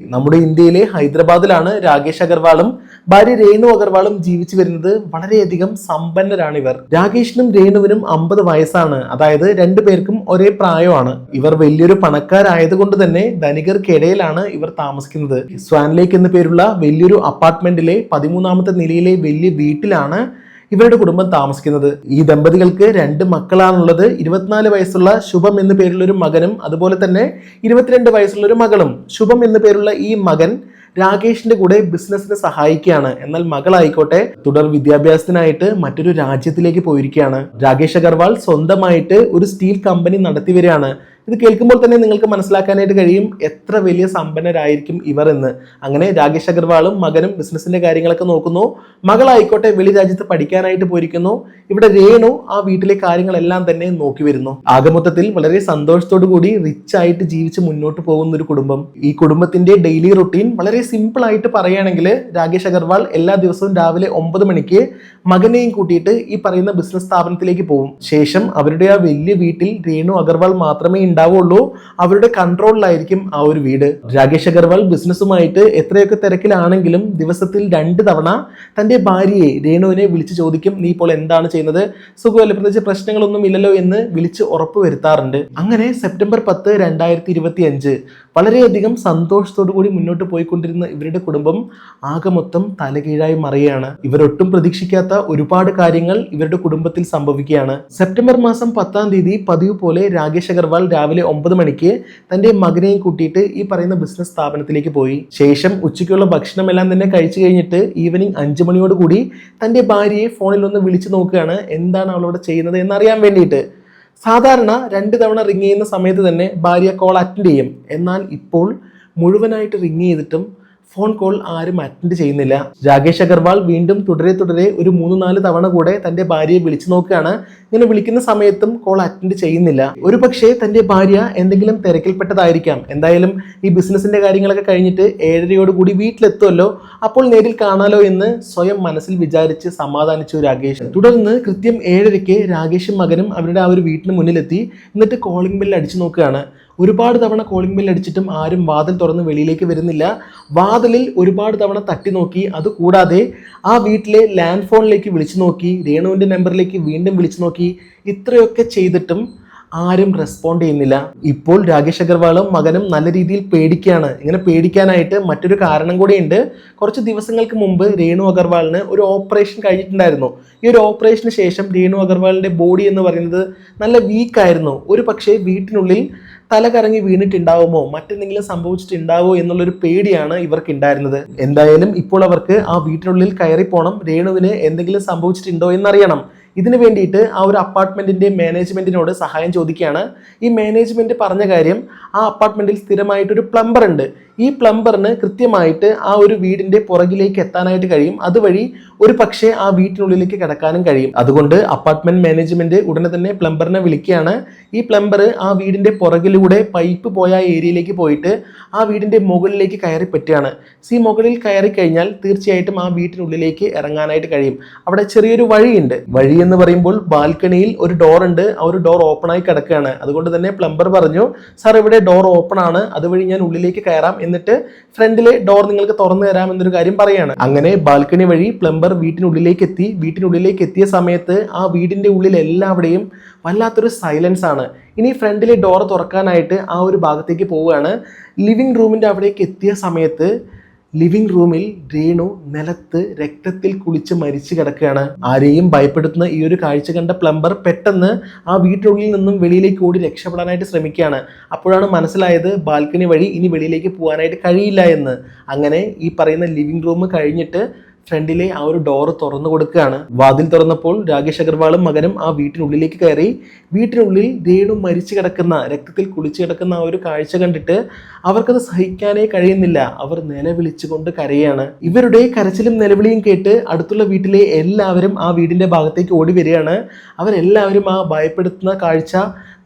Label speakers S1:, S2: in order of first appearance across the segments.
S1: നമ്മുടെ ഇന്ത്യയിലെ ഹൈദരാബാദിലാണ് രാകേഷ് അഗർവാളും ഭാര്യ രേണു അഗർവാളും ജീവിച്ചു വരുന്നത് വളരെയധികം സമ്പന്നരാണ് ഇവർ. രാകേഷിനും രേണുവിനും അമ്പത് വയസ്സാണ്. അതായത് രണ്ടുപേർക്കും ഒരേ പ്രായമാണ്. ഇവർ വലിയൊരു പണക്കാരായതുകൊണ്ട് തന്നെ ധനികർക്കിടയിലാണ് ഇവർ താമസിക്കുന്നത്. സ്വാൻ ലേക്ക് എന്ന പേരുള്ള വലിയൊരു അപ്പാർട്ട്മെന്റിലെ പതിമൂന്നാമത്തെ നിലയിലെ വലിയ വീട്ടിലാണ് ഇവരുടെ കുടുംബം താമസിക്കുന്നത്. ഈ ദമ്പതികൾക്ക് രണ്ട് മക്കളാണുള്ളത്. ഇരുപത്തിനാല് വയസ്സുള്ള ശുഭം എന്നു പേരുള്ള ഒരു മകനും അതുപോലെ തന്നെ ഇരുപത്തിരണ്ട് വയസ്സുള്ള ഒരു മകളും. ശുഭം എന്നു പേരുള്ള ഈ മകൻ രാകേഷിന്റെ കൂടെ ബിസിനസ്സിനെ സഹായിക്കുകയാണ്. എന്നാൽ മകളായിക്കോട്ടെ തുടർ വിദ്യാഭ്യാസത്തിനായിട്ട് മറ്റൊരു രാജ്യത്തിലേക്ക് പോയിരിക്കുകയാണ്. രാകേഷ് അഗർവാൾ സ്വന്തമായിട്ട് ഒരു സ്റ്റീൽ കമ്പനി നടത്തി വരികയാണ് ഇത് കേൾക്കുമ്പോൾ തന്നെ നിങ്ങൾക്ക് മനസ്സിലാക്കാനായിട്ട് കഴിയും എത്ര വലിയ സമ്പന്നരായിരിക്കും ഇവർ എന്ന്. അങ്ങനെ രാകേഷ് അഗർവാളും മകനും ബിസിനസിന്റെ കാര്യങ്ങളൊക്കെ നോക്കുന്നു. മകളായിക്കോട്ടെ വെളി രാജ്യത്ത് പഠിക്കാനായിട്ട് പോയിരിക്കുന്നു. ഇവിടെ രേണു ആ വീട്ടിലെ കാര്യങ്ങളെല്ലാം തന്നെ നോക്കി വരുന്നു. ആകമൊത്തത്തിൽ വളരെ സന്തോഷത്തോടു കൂടി റിച്ച് ആയിട്ട് ജീവിച്ച് മുന്നോട്ട് പോകുന്ന ഒരു കുടുംബം. ഈ കുടുംബത്തിന്റെ ഡെയിലി റുട്ടീൻ വളരെ സിമ്പിൾ ആയിട്ട് പറയുകയാണെങ്കിൽ രാകേഷ് അഗർവാൾ എല്ലാ ദിവസവും രാവിലെ ഒമ്പത് മണിക്ക് മകനെയും കൂട്ടിയിട്ട് ഈ പറയുന്ന ബിസിനസ് സ്ഥാപനത്തിലേക്ക് പോകും. ശേഷം അവരുടെ ആ വലിയ വീട്ടിൽ രേണു അഗർവാൾ മാത്രമേ ഉണ്ടാവുള്ളൂ. അവരുടെ കൺട്രോളിലായിരിക്കും ആ ഒരു വീട്. രാകേഷ് അഗർവാൾ ബിസിനസ്സുമായിട്ട് എത്രയൊക്കെ തിരക്കിലാണെങ്കിലും ദിവസത്തിൽ രണ്ട് തവണ തന്റെ ഭാര്യയെ രേണുവിനെ വിളിച്ച് ചോദിക്കും നീ ഇപ്പോൾ എന്താണ് ചെയ്യുന്നത്? സുഖമല്ല പ്രത്യേകിച്ച് പ്രശ്നങ്ങളൊന്നും ഇല്ലല്ലോ എന്ന് വിളിച്ച് ഉറപ്പ് വരുത്താറുണ്ട്. അങ്ങനെ സെപ്റ്റംബർ പത്ത് രണ്ടായിരത്തി ഇരുപത്തി അഞ്ച് വളരെയധികം സന്തോഷത്തോടു കൂടി മുന്നോട്ട് പോയിക്കൊണ്ടിരുന്ന ഇവരുടെ കുടുംബം ആകെ മൊത്തം തലകീഴായി മറിയാണ് ഇവരൊട്ടും പ്രതീക്ഷിക്കാത്ത ഒരുപാട് കാര്യങ്ങൾ ഇവരുടെ കുടുംബത്തിൽ സംഭവിക്കുകയാണ്. സെപ്റ്റംബർ മാസം പത്താം തീയതി പതിവ് പോലെ രാകേഷ് അഗർവാൾ രാവിലെ ഒമ്പത് മണിക്ക് തന്റെ മകനെയും കൂട്ടിയിട്ട് ഈ പറയുന്ന ബിസിനസ് സ്ഥാപനത്തിലേക്ക് പോയി. ശേഷം ഉച്ചയ്ക്കുള്ള ഭക്ഷണമെല്ലാം തന്നെ കഴിച്ചു കഴിഞ്ഞിട്ട് ഈവനിങ് അഞ്ചു മണിയോട് കൂടി തന്റെ ഭാര്യയെ ഫോണിൽ ഒന്ന് വിളിച്ചു നോക്കുകയാണ്. എന്താണ് അവളോട് ചെയ്യുന്നത് എന്നറിയാൻ വേണ്ടിയിട്ട്. സാധാരണ രണ്ട് തവണ റിങ് ചെയ്യുന്ന സമയത്ത് തന്നെ ഭാര്യ കോൾ അറ്റൻഡ് ചെയ്യും. എന്നാൽ ഇപ്പോൾ മുഴുവനായിട്ട് റിങ് ചെയ്തിട്ടും ഫോൺ കോൾ ആരും അറ്റൻഡ് ചെയ്യുന്നില്ല. രാകേഷ് അഗർവാൾ വീണ്ടും തുടരെ തുടരെ ഒരു മൂന്ന് നാല് തവണ കൂടെ തന്റെ ഭാര്യയെ വിളിച്ചു നോക്കുകയാണ്. ഇങ്ങനെ വിളിക്കുന്ന സമയത്തും കോൾ അറ്റൻഡ് ചെയ്യുന്നില്ല. ഒരു പക്ഷേ തന്റെ ഭാര്യ എന്തെങ്കിലും തിരക്കിൽപ്പെട്ടതായിരിക്കാം. എന്തായാലും ഈ ബിസിനസിന്റെ കാര്യങ്ങളൊക്കെ കഴിഞ്ഞിട്ട് ഏഴരയോട് കൂടി വീട്ടിലെത്തുമല്ലോ. അപ്പോൾ നേരിൽ കാണാലോ എന്ന് സ്വയം മനസ്സിൽ വിചാരിച്ച് സമാധാനിച്ചു രാകേഷ്. തുടർന്ന് കൃത്യം ഏഴരയ്ക്ക് രാകേഷും മകനും അവരുടെ ആ ഒരു വീട്ടിന് മുന്നിലെത്തി. എന്നിട്ട് കോളിംഗ് ബെല്ല് അടിച്ചു നോക്കുകയാണ്. ഒരുപാട് തവണ കോളിംഗ് ബെൽ അടിച്ചിട്ടും ആരും വാതിൽ തുറന്ന് വെളിയിലേക്ക് വരുന്നില്ല. വാതിലിൽ ഒരുപാട് തവണ തട്ടി നോക്കി. അതുകൂടാതെ ആ വീട്ടിലെ ലാൻഡ് ഫോണിലേക്ക് വിളിച്ചു നോക്കി. രേണുവിന്റെ നമ്പറിലേക്ക് വീണ്ടും വിളിച്ചു നോക്കി. ഇത്രയൊക്കെ ചെയ്തിട്ടും ആരും റെസ്പോണ്ട് ചെയ്യുന്നില്ല. ഇപ്പോൾ രാകേഷ് അഗർവാളും മകനും നല്ല രീതിയിൽ പേടിക്കുകയാണ്. ഇങ്ങനെ പേടിക്കാനായിട്ട് മറ്റൊരു കാരണം കൂടിയുണ്ട്. കുറച്ച് ദിവസങ്ങൾക്ക് മുമ്പ് രേണു അഗർവാളിന് ഒരു ഓപ്പറേഷൻ കഴിഞ്ഞിട്ടുണ്ടായിരുന്നു. ഈ ഒരു ഓപ്പറേഷന് ശേഷം രേണു അഗർവാളിന്റെ ബോഡി എന്ന് പറയുന്നത് നല്ല വീക്കായിരുന്നു ഒരു പക്ഷേ വീട്ടിനുള്ളിൽ തല കറങ്ങി വീണിട്ടുണ്ടാവുമോ? മറ്റെന്തെങ്കിലും സംഭവിച്ചിട്ടുണ്ടാവോ എന്നുള്ളൊരു പേടിയാണ് ഇവർക്ക് ഉണ്ടായിരുന്നത് എന്തായാലും ഇപ്പോൾ അവർക്ക് ആ വീട്ടിനുള്ളിൽ കയറി പോകണം രേണുവിന് എന്തെങ്കിലും സംഭവിച്ചിട്ടുണ്ടോ എന്നറിയണം. ഇതിനു വേണ്ടിയിട്ട് ആ ഒരു അപ്പാർട്ട്മെന്റിന്റെ മാനേജ്മെന്റിനോട് സഹായം ചോദിക്കുകയാണ്. ഈ മാനേജ്മെന്റ് പറഞ്ഞ കാര്യം ആ അപ്പാർട്ട്മെന്റിൽ സ്ഥിരമായിട്ടൊരു പ്ലംബർ ഉണ്ട് ഈ പ്ലംബറിന് കൃത്യമായിട്ട് ആ ഒരു വീടിന്റെ പുറകിലേക്ക് എത്താനായിട്ട് കഴിയും. അതുവഴി ഒരു പക്ഷേ ആ വീട്ടിനുള്ളിലേക്ക് കിടക്കാനും കഴിയും. അതുകൊണ്ട് അപ്പാർട്ട്മെന്റ് മാനേജ്മെന്റ് ഉടനെ തന്നെ പ്ലംബറിനെ വിളിക്കുകയാണ്. ഈ പ്ലംബർ ആ വീടിന്റെ പുറകിലൂടെ പൈപ്പ് പോയ ഏരിയയിലേക്ക് പോയിട്ട് ആ വീടിന്റെ മുകളിലേക്ക് കയറി പറ്റുകയാണ്. സി മുകളിൽ കയറി കഴിഞ്ഞാൽ തീർച്ചയായിട്ടും ആ വീട്ടിനുള്ളിലേക്ക് ഇറങ്ങാനായിട്ട് കഴിയും. അവിടെ ചെറിയൊരു വഴിയുണ്ട്. വഴി എന്ന് പറയുമ്പോൾ ബാൽക്കണിയിൽ ഒരു ഡോർ ഉണ്ട്. ആ ഒരു ഡോർ ഓപ്പൺ ആയി കിടക്കുകയാണ്. അതുകൊണ്ട് തന്നെ പ്ലംബർ പറഞ്ഞു സാർ ഇവിടെ ഡോർ ഓപ്പൺ ആണ്. അതുവഴി ഞാൻ ഉള്ളിലേക്ക് കയറാം. എന്നിട്ട് ഫ്രണ്ടിലെ ഡോർ നിങ്ങൾക്ക് തുറന്നു തരാം എന്നൊരു കാര്യം പറയാണ്. അങ്ങനെ ബാൽക്കണി വഴി പ്ലംബർ വീട്ടിനുള്ളിലേക്ക് എത്തി. വീട്ടിനുള്ളിലേക്ക് എത്തിയ സമയത്ത് ആ വീടിന്റെ ഉള്ളിൽ എല്ലാവിടെയും വല്ലാത്തൊരു സൈലൻസ് ആണ്. ഇനി ഫ്രണ്ടിലെ ഡോർ തുറക്കാനായിട്ട് ആ ഒരു ഭാഗത്തേക്ക് പോവുകയാണ്. ലിവിംഗ് റൂമിന്റെ അവിടേക്ക് എത്തിയ സമയത്ത് ലിവിംഗ് റൂമിൽ രേണു നിലത്ത് രക്തത്തിൽ കുളിച്ച് മരിച്ചു കിടക്കുകയാണ്. ആരെയും ഭയപ്പെടുത്തുന്ന ഈ ഒരു കാഴ്ച കണ്ട പ്ലംബർ പെട്ടെന്ന് ആ വീട്ടിനുള്ളിൽ നിന്നും വെളിയിലേക്ക് ഓടി രക്ഷപ്പെടാനായിട്ട് ശ്രമിക്കുകയാണ്. അപ്പോഴാണ് മനസ്സിലായത് ബാൽക്കണി വഴി ഇനി വെളിയിലേക്ക് പോകാനായിട്ട് കഴിയില്ല എന്ന്. അങ്ങനെ ഈ പറയുന്ന ലിവിംഗ് റൂം കഴിഞ്ഞിട്ട് ഫ്രണ്ടിലെ ആ ഒരു ഡോറ് തുറന്നു കൊടുക്കുകയാണ്. വാതിൽ തുറന്നപ്പോൾ രാകേഷ് അഗർവാളും മകനും ആ വീട്ടിനുള്ളിലേക്ക് കയറി. വീട്ടിനുള്ളിൽ രേണു മരിച്ചു കിടക്കുന്ന രക്തത്തിൽ കുളിച്ചു കിടക്കുന്ന ആ ഒരു കാഴ്ച കണ്ടിട്ട് അവർക്കത് സഹിക്കാനേ കഴിയുന്നില്ല. അവർ നിലവിളിച്ചുകൊണ്ട് കരയാണ്. ഇവരുടെ കരച്ചിലും നിലവിളിയും കേട്ട് അടുത്തുള്ള വീട്ടിലെ എല്ലാവരും ആ വീടിന്റെ ഭാഗത്തേക്ക് ഓടി വരികയാണ്. അവരെല്ലാവരും ആ ഭയപ്പെടുത്തുന്ന കാഴ്ച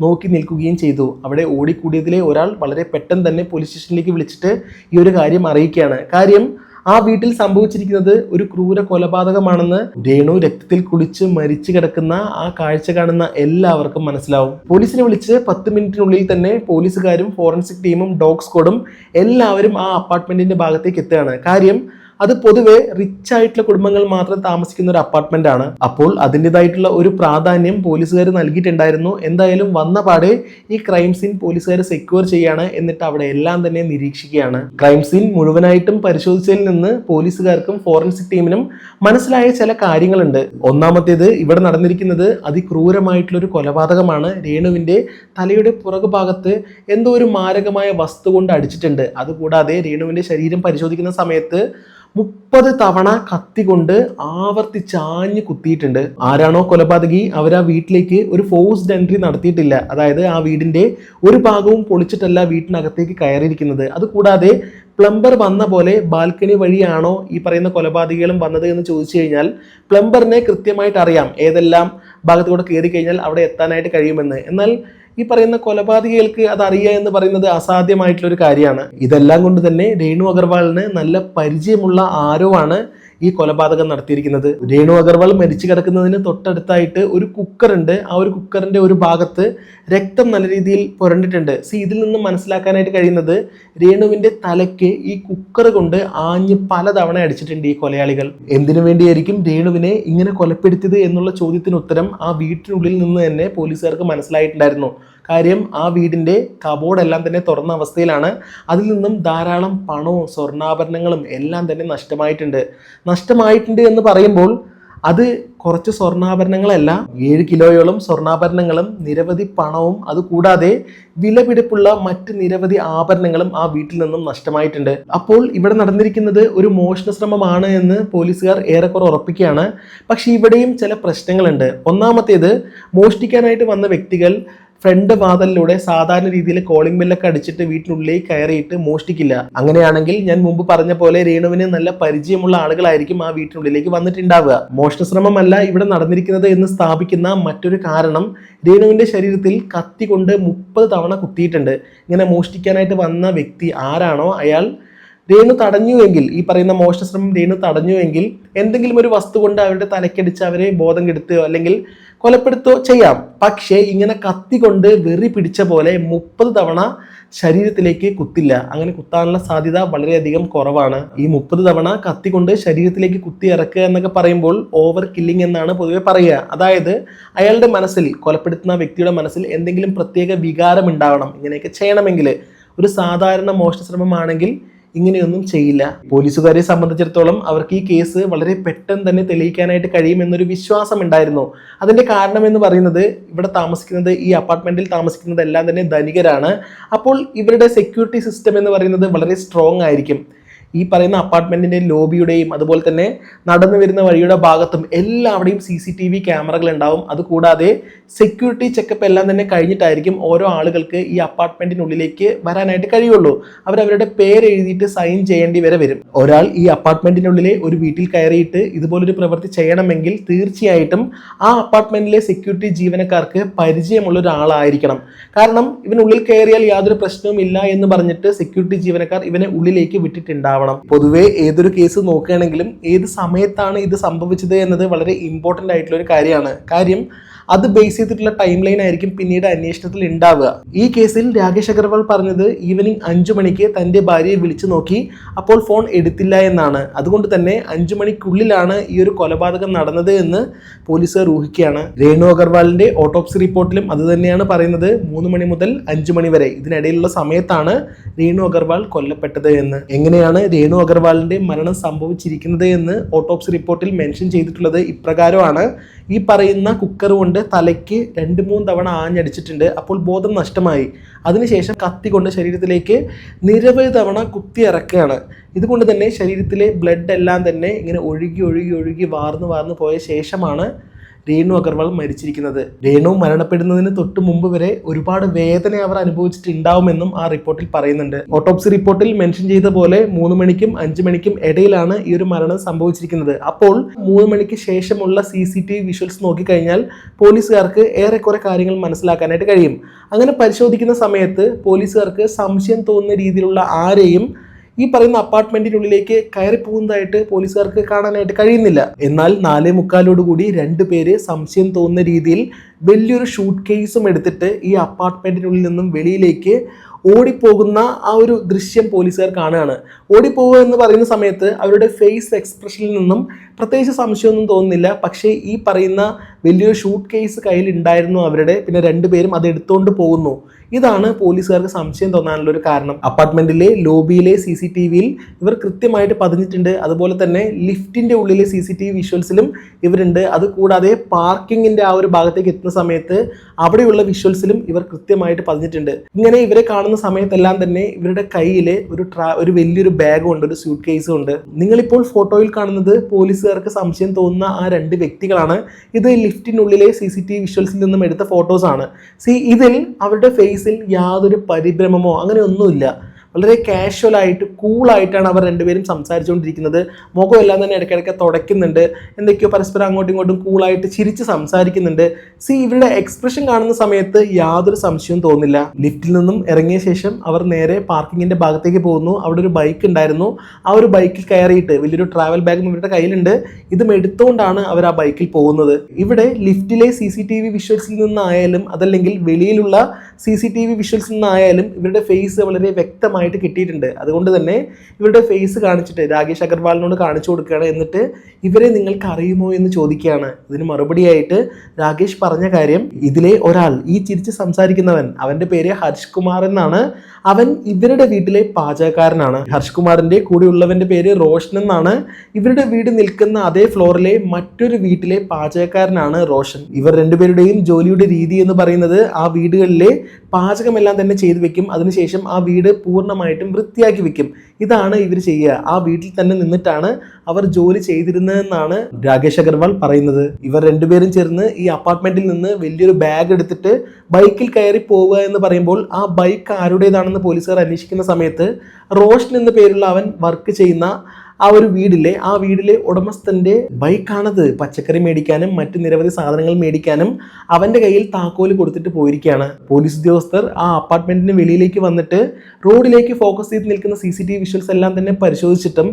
S1: നോക്കി നിൽക്കുകയും ചെയ്തു. അവിടെ ഓടിക്കൂടിയതിലെ ഒരാൾ വളരെ പെട്ടെന്ന് തന്നെ പോലീസ് സ്റ്റേഷനിലേക്ക് വിളിച്ചിട്ട് ഈ ഒരു കാര്യം അറിയിക്കുകയാണ്. കാര്യം ആ വീട്ടിൽ സംഭവിച്ചിരിക്കുന്നത് ഒരു ക്രൂര കൊലപാതകമാണെന്ന് രേണു രക്തത്തിൽ കുളിച്ച് മരിച്ചു കിടക്കുന്ന ആ കാഴ്ച കാണുന്ന എല്ലാവർക്കും മനസ്സിലാവും. പോലീസിനെ വിളിച്ച് പത്ത് മിനിറ്റിനുള്ളിൽ തന്നെ പോലീസുകാരും ഫോറൻസിക് ടീമും ഡോഗ് സ്ക്വാഡും എല്ലാവരും ആ അപ്പാർട്ട്മെന്റിന്റെ ഭാഗത്തേക്ക് എത്തുകയാണ്. കാര്യം അത് പൊതുവെ റിച്ച് ആയിട്ടുള്ള കുടുംബങ്ങൾ മാത്രം താമസിക്കുന്ന ഒരു അപ്പാർട്ട്മെന്റ് ആണ്. അപ്പോൾ അതിന്റെതായിട്ടുള്ള ഒരു പ്രാധാന്യം പോലീസുകാർ നൽകിയിട്ടുണ്ടായിരുന്നു. എന്തായാലും വന്ന പാടെ ഈ ക്രൈം സീൻ പോലീസുകാർ സെക്യൂർ ചെയ്യാണ് എന്നിട്ട് അവിടെ എല്ലാം തന്നെ നിരീക്ഷിക്കുകയാണ്. ക്രൈം സീൻ മുഴുവനായിട്ടും പരിശോധിച്ചതിൽ നിന്ന് പോലീസുകാർക്കും ഫോറൻസിക് ടീമിനും മനസ്സിലായ ചില കാര്യങ്ങളുണ്ട്. ഒന്നാമത്തേത് ഇവിടെ നടന്നിരിക്കുന്നത് അതിക്രൂരമായിട്ടുള്ള ഒരു കൊലപാതകമാണ്. രേണുവിന്റെ തലയുടെ പുറകു ഭാഗത്ത് എന്തോ ഒരു മാരകമായ വസ്തു കൊണ്ട് അടിച്ചിട്ടുണ്ട്. അതുകൂടാതെ രേണുവിന്റെ ശരീരം പരിശോധിക്കുന്ന സമയത്ത് മുപ്പത് തവണ കത്തി കൊണ്ട് ആവർത്തിച്ചാഞ്ഞ് കുത്തിയിട്ടുണ്ട്. ആരാണോ കൊലപാതകി അവർ ആ വീട്ടിലേക്ക് ഒരു ഫോഴ്സ്ഡ് എൻട്രി നടത്തിയിട്ടില്ല. അതായത് ആ വീടിന്റെ ഒരു ഭാഗവും പൊളിച്ചിട്ടല്ല വീട്ടിനകത്തേക്ക് കയറിയിരിക്കുന്നത്. അതുകൂടാതെ പ്ലംബർ വന്ന പോലെ ബാൽക്കണി വഴിയാണോ ഈ പറയുന്ന കൊലപാതകികളും വന്നത് എന്ന് ചോദിച്ചു കഴിഞ്ഞാൽ പ്ലംബറിനെ കൃത്യമായിട്ട് അറിയാം ഏതെല്ലാം ഭാഗത്തൂടെ കയറി കഴിഞ്ഞാൽ അവിടെ എത്താനായിട്ട് കഴിയുമെന്ന്. എന്നാൽ ഈ പറയുന്ന കൊലപാതകികൾക്ക് അത് അറിയുക എന്ന് പറയുന്നത് അസാധ്യമായിട്ടുള്ള ഒരു കാര്യമാണ്. ഇതെല്ലാം കൊണ്ട് തന്നെ രേണു അഗർവാളിന് നല്ല പരിചയമുള്ള ആരോ ആണ് ഈ കൊലപാതകം നടത്തിയിരിക്കുന്നത്. രേണു അഗർവാൾ മരിച്ചു കിടക്കുന്നതിന് തൊട്ടടുത്തായിട്ട് ഒരു കുക്കർ ഉണ്ട്. ആ ഒരു കുക്കറിന്റെ ഒരു ഭാഗത്ത് രക്തം നല്ല രീതിയിൽ പുരണ്ടിട്ടുണ്ട്. സി ഇതിൽ നിന്ന് മനസ്സിലാക്കാനായിട്ട് കഴിയുന്നത് രേണുവിന്റെ തലയ്ക്ക് ഈ കുക്കർ കൊണ്ട് ആഞ്ഞ് പലതവണ അടിച്ചിട്ടുണ്ട് ഈ കൊലയാളികൾ. എന്തിനു വേണ്ടിയായിരിക്കും രേണുവിനെ ഇങ്ങനെ കൊലപ്പെടുത്തിയത് എന്നുള്ള ചോദ്യത്തിന് ഉത്തരം ആ വീട്ടിനുള്ളിൽ നിന്ന് തന്നെ പോലീസുകാർക്ക് മനസ്സിലായിട്ടുണ്ടായിരുന്നു. കാര്യം ആ വീടിന്റെ കബോർഡെല്ലാം തന്നെ തുറന്ന അവസ്ഥയിലാണ്. അതിൽ നിന്നും ധാരാളം പണവും സ്വർണാഭരണങ്ങളും എല്ലാം തന്നെ നഷ്ടമായിട്ടുണ്ട്. നഷ്ടമായിട്ടുണ്ട് എന്ന് പറയുമ്പോൾ അത് കുറച്ച് സ്വർണാഭരണങ്ങളല്ല ഏഴ് കിലോയോളം സ്വർണാഭരണങ്ങളും നിരവധി പണവും അതുകൂടാതെ വിലപിടിപ്പുള്ള മറ്റ് നിരവധി ആഭരണങ്ങളും ആ വീട്ടിൽ നിന്നും നഷ്ടമായിട്ടുണ്ട്. അപ്പോൾ ഇവിടെ നടന്നിരിക്കുന്നത് ഒരു മോഷണ ശ്രമമാണ് എന്ന് പോലീസുകാർ ഏറെക്കുറെ ഉറപ്പിക്കുകയാണ്. പക്ഷേ ഇവിടെയും ചില പ്രശ്നങ്ങളുണ്ട്. ഒന്നാമത്തേത് മോഷ്ടിക്കാനായിട്ട് വന്ന വ്യക്തികൾ ഫ്രണ്ട് വാതിലിലൂടെ സാധാരണ രീതിയിൽ കോളിംഗ് ബെല്ലൊക്കെ അടിച്ചിട്ട് വീട്ടിനുള്ളിലേക്ക് കയറിയിട്ട് മോഷ്ടിക്കില്ല. അങ്ങനെയാണെങ്കിൽ ഞാൻ മുമ്പ് പറഞ്ഞ പോലെ രേണുവിന് നല്ല പരിചയമുള്ള ആളുകളായിരിക്കും ആ വീട്ടിനുള്ളിലേക്ക് വന്നിട്ടുണ്ടാവുക. മോഷണശ്രമമല്ല ഇവിടെ നടന്നിരിക്കുന്നത് എന്ന് സ്ഥാപിക്കുന്ന മറ്റൊരു കാരണം രേണുവിന്റെ ശരീരത്തിൽ കത്തി കൊണ്ട് മുപ്പത് തവണ കുത്തിയിട്ടുണ്ട്. ഇങ്ങനെ മോഷ്ടിക്കാനായിട്ട് വന്ന വ്യക്തി ആരാണോ അയാൾ രേണു തടഞ്ഞുവെങ്കിൽ ഈ പറയുന്ന മോഷ്ടശ്രമം രേണു തടഞ്ഞുവെങ്കിൽ എന്തെങ്കിലും ഒരു വസ്തു കൊണ്ട് അവരുടെ തലക്കടിച്ച് അവരെ ബോധം കെടുത്തുകയോ അല്ലെങ്കിൽ കൊലപ്പെടുത്തോ ചെയ്യാം. പക്ഷേ ഇങ്ങനെ കത്തി കൊണ്ട് വെറി പിടിച്ച പോലെ മുപ്പത് തവണ ശരീരത്തിലേക്ക് കുത്തില്ല. അങ്ങനെ കുത്താനുള്ള സാധ്യത വളരെയധികം കുറവാണ്. ഈ മുപ്പത് തവണ കത്തി കൊണ്ട് ശരീരത്തിലേക്ക് കുത്തി ഇറക്കുക എന്നൊക്കെ പറയുമ്പോൾ ഓവർ കില്ലിംഗ് എന്നാണ് പൊതുവെ പറയുക. അതായത് അയാളുടെ മനസ്സിൽ കൊലപ്പെടുത്തുന്ന വ്യക്തിയുടെ മനസ്സിൽ എന്തെങ്കിലും പ്രത്യേക വികാരം ഉണ്ടാവണം. ഇങ്ങനെയൊക്കെ ചെയ്യണമെങ്കിൽ. ഒരു സാധാരണ മോഷണശ്രമമാണെങ്കിൽ ഇങ്ങനെയൊന്നും ചെയ്യില്ല. പോലീസുകാരെ സംബന്ധിച്ചിടത്തോളം അവർക്ക് ഈ കേസ് വളരെ പെട്ടെന്ന് തന്നെ തെളിയിക്കാനായിട്ട് കഴിയുമെന്നൊരു വിശ്വാസം ഉണ്ടായിരുന്നു. അതിന്റെ കാരണം എന്ന് പറയുന്നത് ഇവിടെ താമസിക്കുന്നത് ഈ അപ്പാർട്ട്മെന്റിൽ താമസിക്കുന്നത് എല്ലാം തന്നെ ധനികരാണ്. അപ്പോൾ ഇവരുടെ സെക്യൂരിറ്റി സിസ്റ്റം എന്ന് പറയുന്നത് വളരെ സ്ട്രോങ് ആയിരിക്കും. ഈ പറയുന്ന അപ്പാർട്ട്മെന്റിന്റെ ലോബിയുടെയും അതുപോലെ തന്നെ നടന്നു വരുന്ന വഴിയുടെ ഭാഗത്തും എല്ലാവിടെയും സി സി ടി വി ക്യാമറകൾ ഉണ്ടാവും. അതുകൂടാതെ സെക്യൂരിറ്റി ചെക്കപ്പ് എല്ലാം തന്നെ കഴിഞ്ഞിട്ടായിരിക്കും ഓരോ ആളുകൾക്ക് ഈ അപ്പാർട്ട്മെന്റിനുള്ളിലേക്ക് വരാനായിട്ട് കഴിയുള്ളൂ. അവരവരുടെ പേര് എഴുതിയിട്ട് സൈൻ ചെയ്യേണ്ടി വരെ വരും. ഒരാൾ ഈ അപ്പാർട്ട്മെന്റിനുള്ളിലെ ഒരു വീട്ടിൽ കയറിയിട്ട് ഇതുപോലൊരു പ്രവൃത്തി ചെയ്യണമെങ്കിൽ തീർച്ചയായിട്ടും ആ അപ്പാർട്ട്മെന്റിലെ സെക്യൂരിറ്റി ജീവനക്കാർക്ക് പരിചയമുള്ള ഒരാളായിരിക്കണം. കാരണം ഇവനുള്ളിൽ കയറിയാൽ യാതൊരു പ്രശ്നവും ഇല്ല എന്ന് പറഞ്ഞിട്ട് സെക്യൂരിറ്റി ജീവനക്കാർ ഇവനെ ഉള്ളിലേക്ക് വിട്ടിട്ടുണ്ടാവണം പൊതുവേ ഏതൊരു കേസ് നോക്കുകയാണെങ്കിലും ഏത് സമയത്താണ് ഇത് സംഭവിച്ചത് എന്നത് വളരെ ഇമ്പോർട്ടന്റ് ആയിട്ടുള്ള ഒരു കാര്യമാണ്. കാര്യം അത് ബേസ് ചെയ്തിട്ടുള്ള ടൈം ലൈൻ ആയിരിക്കും പിന്നീട് അന്വേഷണത്തിൽ ഉണ്ടാവുക. ഈ കേസിൽ രാകേഷ് അഗർവാൾ പറഞ്ഞത് ഈവനിങ് അഞ്ചു മണിക്ക് തന്റെ ഭാര്യയെ വിളിച്ചു നോക്കി അപ്പോൾ ഫോൺ എടുത്തില്ല എന്നാണ്. അതുകൊണ്ട് തന്നെ അഞ്ചു മണിക്കുള്ളിലാണ് ഈ ഒരു കൊലപാതകം നടന്നത് എന്ന് പോലീസ് ഊഹിക്കുകയാണ് രേണു അഗർവാളിന്റെ ഓട്ടോപ്സി റിപ്പോർട്ടിലും അത് തന്നെയാണ് പറയുന്നത്. മൂന്ന് മണി മുതൽ അഞ്ചു മണി വരെ ഇതിനിടയിലുള്ള സമയത്താണ് രേണു അഗർവാൾ കൊല്ലപ്പെട്ടത് എന്ന്. എങ്ങനെയാണ് രേണു അഗർവാളിന്റെ മരണം സംഭവിച്ചിരിക്കുന്നത് എന്ന് ഓട്ടോപ്സി റിപ്പോർട്ടിൽ മെൻഷൻ ചെയ്തിട്ടുള്ളത് ഇപ്രകാരമാണ്. ഈ പറയുന്ന കുക്കർ കൊണ്ട് തലയ്ക്ക് രണ്ട് മൂന്ന് തവണ ആഞ്ഞടിച്ചിട്ടുണ്ട്. അപ്പോൾ ബോധം നഷ്ടമായി. അതിനുശേഷം കത്തി കൊണ്ട് ശരീരത്തിലേക്ക് നിരവധി തവണ കുത്തി ഇറക്കുകയാണ്. ഇതുകൊണ്ട് തന്നെ ശരീരത്തിലെ ബ്ലഡ് എല്ലാം തന്നെ ഇങ്ങനെ ഒഴുകി ഒഴുകി ഒഴുകി വാർന്ന് വാർന്ന് പോയ ശേഷമാണ് രേണു അഗർവാൾ മരിച്ചിരിക്കുന്നത്. രേണു മരണപ്പെടുന്നതിന് തൊട്ട് മുമ്പ് വരെ ഒരുപാട് വേദന അവർ അനുഭവിച്ചിട്ടുണ്ടാവുമെന്നും ആ റിപ്പോർട്ടിൽ പറയുന്നുണ്ട്. ഓട്ടോപ്സി റിപ്പോർട്ടിൽ മെൻഷൻ ചെയ്ത പോലെ മൂന്ന് മണിക്കും അഞ്ച് മണിക്കും ഇടയിലാണ് ഈ ഒരു മരണം സംഭവിച്ചിരിക്കുന്നത്. അപ്പോൾ മൂന്ന് മണിക്ക് ശേഷമുള്ള C C T V visuals നോക്കിക്കഴിഞ്ഞാൽ പോലീസുകാർക്ക് ഏറെക്കുറെ കാര്യങ്ങൾ മനസ്സിലാക്കാനായിട്ട് കഴിയും. അങ്ങനെ പരിശോധിക്കുന്ന സമയത്ത് പോലീസുകാർക്ക് സംശയം തോന്നുന്ന രീതിയിലുള്ള ആരെയും ഈ പറയുന്ന അപ്പാർട്ട്മെന്റിനുള്ളിലേക്ക് കയറി പോകുന്നതായിട്ട് പോലീസുകാർക്ക് കാണാനായിട്ട് കഴിയുന്നില്ല. എന്നാൽ നാലേ മുക്കാലോടുകൂടി രണ്ടുപേര് സംശയം തോന്നുന്ന രീതിയിൽ വലിയൊരു ഷൂട്ട് കേസും എടുത്തിട്ട് ഈ അപ്പാർട്ട്മെന്റിനുള്ളിൽ നിന്നും വെളിയിലേക്ക് ഓടിപ്പോകുന്ന ആ ഒരു ദൃശ്യം പോലീസുകാർ കാണുകയാണ്. ഓടിപ്പോവുക എന്ന് പറയുന്ന സമയത്ത് അവരുടെ ഫേസ് എക്സ്പ്രഷനിൽ നിന്നും പ്രത്യേകിച്ച് സംശയമൊന്നും തോന്നുന്നില്ല. പക്ഷേ ഈ പറയുന്ന വലിയൊരു ഷൂട്ട് കേസ് കയ്യിൽ ഉണ്ടായിരുന്നു അവരുടെ. പിന്നെ രണ്ടുപേരും അത് എടുത്തുകൊണ്ട് പോകുന്നു. ഇതാണ് പോലീസുകാർക്ക് സംശയം തോന്നാനുള്ള ഒരു കാരണം. അപ്പാർട്ട്മെന്റിലെ ലോബിയിലെ സി സി ടി വിയിൽ ഇവർ കൃത്യമായിട്ട് പതിഞ്ഞിട്ടുണ്ട്. അതുപോലെ തന്നെ ലിഫ്റ്റിന്റെ ഉള്ളിലെ സി സി ടി വി വിഷ്വൽസിലും ഇവരുണ്ട്. അത് കൂടാതെ പാർക്കിങ്ങിന്റെ ആ ഒരു ഭാഗത്തേക്ക് എത്തുന്ന സമയത്ത് അവിടെയുള്ള വിഷ്വൽസിലും ഇവർ കൃത്യമായിട്ട് പതിഞ്ഞിട്ടുണ്ട്. ഇങ്ങനെ ഇവരെ കാണുന്ന സമയത്തെല്ലാം തന്നെ ഇവരുടെ കയ്യിൽ ഒരു ട്രാ ഒരു വലിയൊരു ബാഗും ഉണ്ട് ഒരു സ്യൂട്ട് കേസും ഉണ്ട്. നിങ്ങളിപ്പോൾ ഫോട്ടോയിൽ കാണുന്നത് പോലീസുകാർക്ക് സംശയം തോന്നുന്ന ആ രണ്ട് വ്യക്തികളാണ്. ഇത് ലിഫ്റ്റിനുള്ളിലെ സി സി ടി വിഷ്വൽസിൽ നിന്നും എടുത്ത ഫോട്ടോസാണ്. സി ഇതിൽ അവരുടെ ഫേസിൽ യാതൊരു പരിഭ്രമമോ അങ്ങനെ ഒന്നുമില്ല വളരെ കാഷ്വൽ ആയിട്ട് കൂളായിട്ടാണ് അവർ രണ്ടുപേരും സംസാരിച്ചുകൊണ്ടിരിക്കുന്നത്. മുഖമെല്ലാം തന്നെ ഇടയ്ക്കിടയ്ക്ക് തുടയ്ക്കുന്നുണ്ട്. എന്തൊക്കെയോ പരസ്പരം അങ്ങോട്ടും ഇങ്ങോട്ടും കൂളായിട്ട് ചിരിച്ച് സംസാരിക്കുന്നുണ്ട്. സി ഇവരുടെ എക്സ്പ്രഷൻ കാണുന്ന സമയത്ത് യാതൊരു സംശയവും തോന്നില്ല. ലിഫ്റ്റിൽ നിന്നും ഇറങ്ങിയ ശേഷം അവർ നേരെ പാർക്കിങ്ങിന്റെ ഭാഗത്തേക്ക് പോകുന്നു. അവിടെ ഒരു ബൈക്ക് ഉണ്ടായിരുന്നു. ആ ഒരു ബൈക്കിൽ കയറിയിട്ട് വലിയൊരു ട്രാവൽ ബാഗും ഇവരുടെ കയ്യിലുണ്ട്. ഇതും എടുത്തുകൊണ്ടാണ് അവർ ആ ബൈക്കിൽ പോകുന്നത്. ഇവിടെ ലിഫ്റ്റിലെ സി സി ടി വി വിഷ്വൽസിൽ നിന്നായാലും അതല്ലെങ്കിൽ വെളിയിലുള്ള സി സി ടി വി വിഷ്വൽസിൽ നിന്നായാലും ഇവരുടെ ഫേസ് വളരെ വ്യക്തമായിട്ട് കിട്ടിയിട്ടുണ്ട്. അതുകൊണ്ട് തന്നെ ഇവരുടെ ഫേസ് കാണിച്ചിട്ട് രാകേഷ് അഗർവാളിനോട് കാണിച്ചു കൊടുക്കുകയാണ് എന്നിട്ട് ഇവരെ നിങ്ങൾക്ക് അറിയുമോ എന്ന് ചോദിക്കുകയാണ്. ഇതിന് മറുപടിയായിട്ട് രാകേഷ് പറഞ്ഞ കാര്യം ഇതിലെ ഒരാൾ ഈ ചിരിച്ച് സംസാരിക്കുന്നവൻ അവന്റെ പേര് ഹർഷ് കുമാർ എന്നാണ്. അവൻ ഇവരുടെ വീട്ടിലെ പാചകക്കാരനാണ്. ഹർഷ് കുമാറിന്റെ കൂടെയുള്ളവന്റെ പേര് റോഷൻ എന്നാണ്. ഇവരുടെ വീട് നിൽക്കുന്ന അതേ ഫ്ലോറിലെ മറ്റൊരു വീട്ടിലെ പാചകക്കാരനാണ് റോഷൻ. ഇവർ രണ്ടുപേരുടെയും ജോലിയുടെ രീതി എന്ന് പറയുന്നത് ആ വീടുകളിലെ പാചകമെല്ലാം തന്നെ ചെയ്തു വെക്കും. അതിനുശേഷം ആ വീട് പൂർണമായിട്ടും വൃത്തിയാക്കി വെക്കും. ഇതാണ് ഇവർ ചെയ്യുക. ആ വീട്ടിൽ തന്നെ നിന്നിട്ടാണ് അവർ ജോലി ചെയ്തിരുന്നതെന്നാണ് രാകേഷ് അഗർവാൾ പറയുന്നത്. ഇവർ രണ്ടുപേരും ചേർന്ന് ഈ അപ്പാർട്ട്മെന്റിൽ നിന്ന് വലിയൊരു ബാഗ് എടുത്തിട്ട് ബൈക്കിൽ കയറി പോവുക എന്ന് പറയുമ്പോൾ ആ ബൈക്ക് ആരുടേതാണെന്ന് പോലീസുകാർ അന്വേഷിക്കുന്ന സമയത്ത് റോഷൻ എന്ന പേരുള്ള അവൻ വർക്ക് ചെയ്യുന്ന ആ ഒരു വീടിലെ ആ വീടിലെ ഉടമസ്ഥന്റെ ബൈക്കാണത്. പച്ചക്കറി മേടിക്കാനും മറ്റ് നിരവധി സാധനങ്ങൾ മേടിക്കാനും അവന്റെ കയ്യിൽ താക്കോൽ കൊടുത്തിട്ട് പോയിരിക്കുകയാണ് പോലീസ് ഉദ്യോഗസ്ഥർ ആ അപ്പാർട്ട്മെന്റിന് വെളിയിലേക്ക് വന്നിട്ട് റോഡിലേക്ക് ഫോക്കസ് ചെയ്ത് നിൽക്കുന്ന C C T V visuals എല്ലാം തന്നെ പരിശോധിച്ചിട്ടും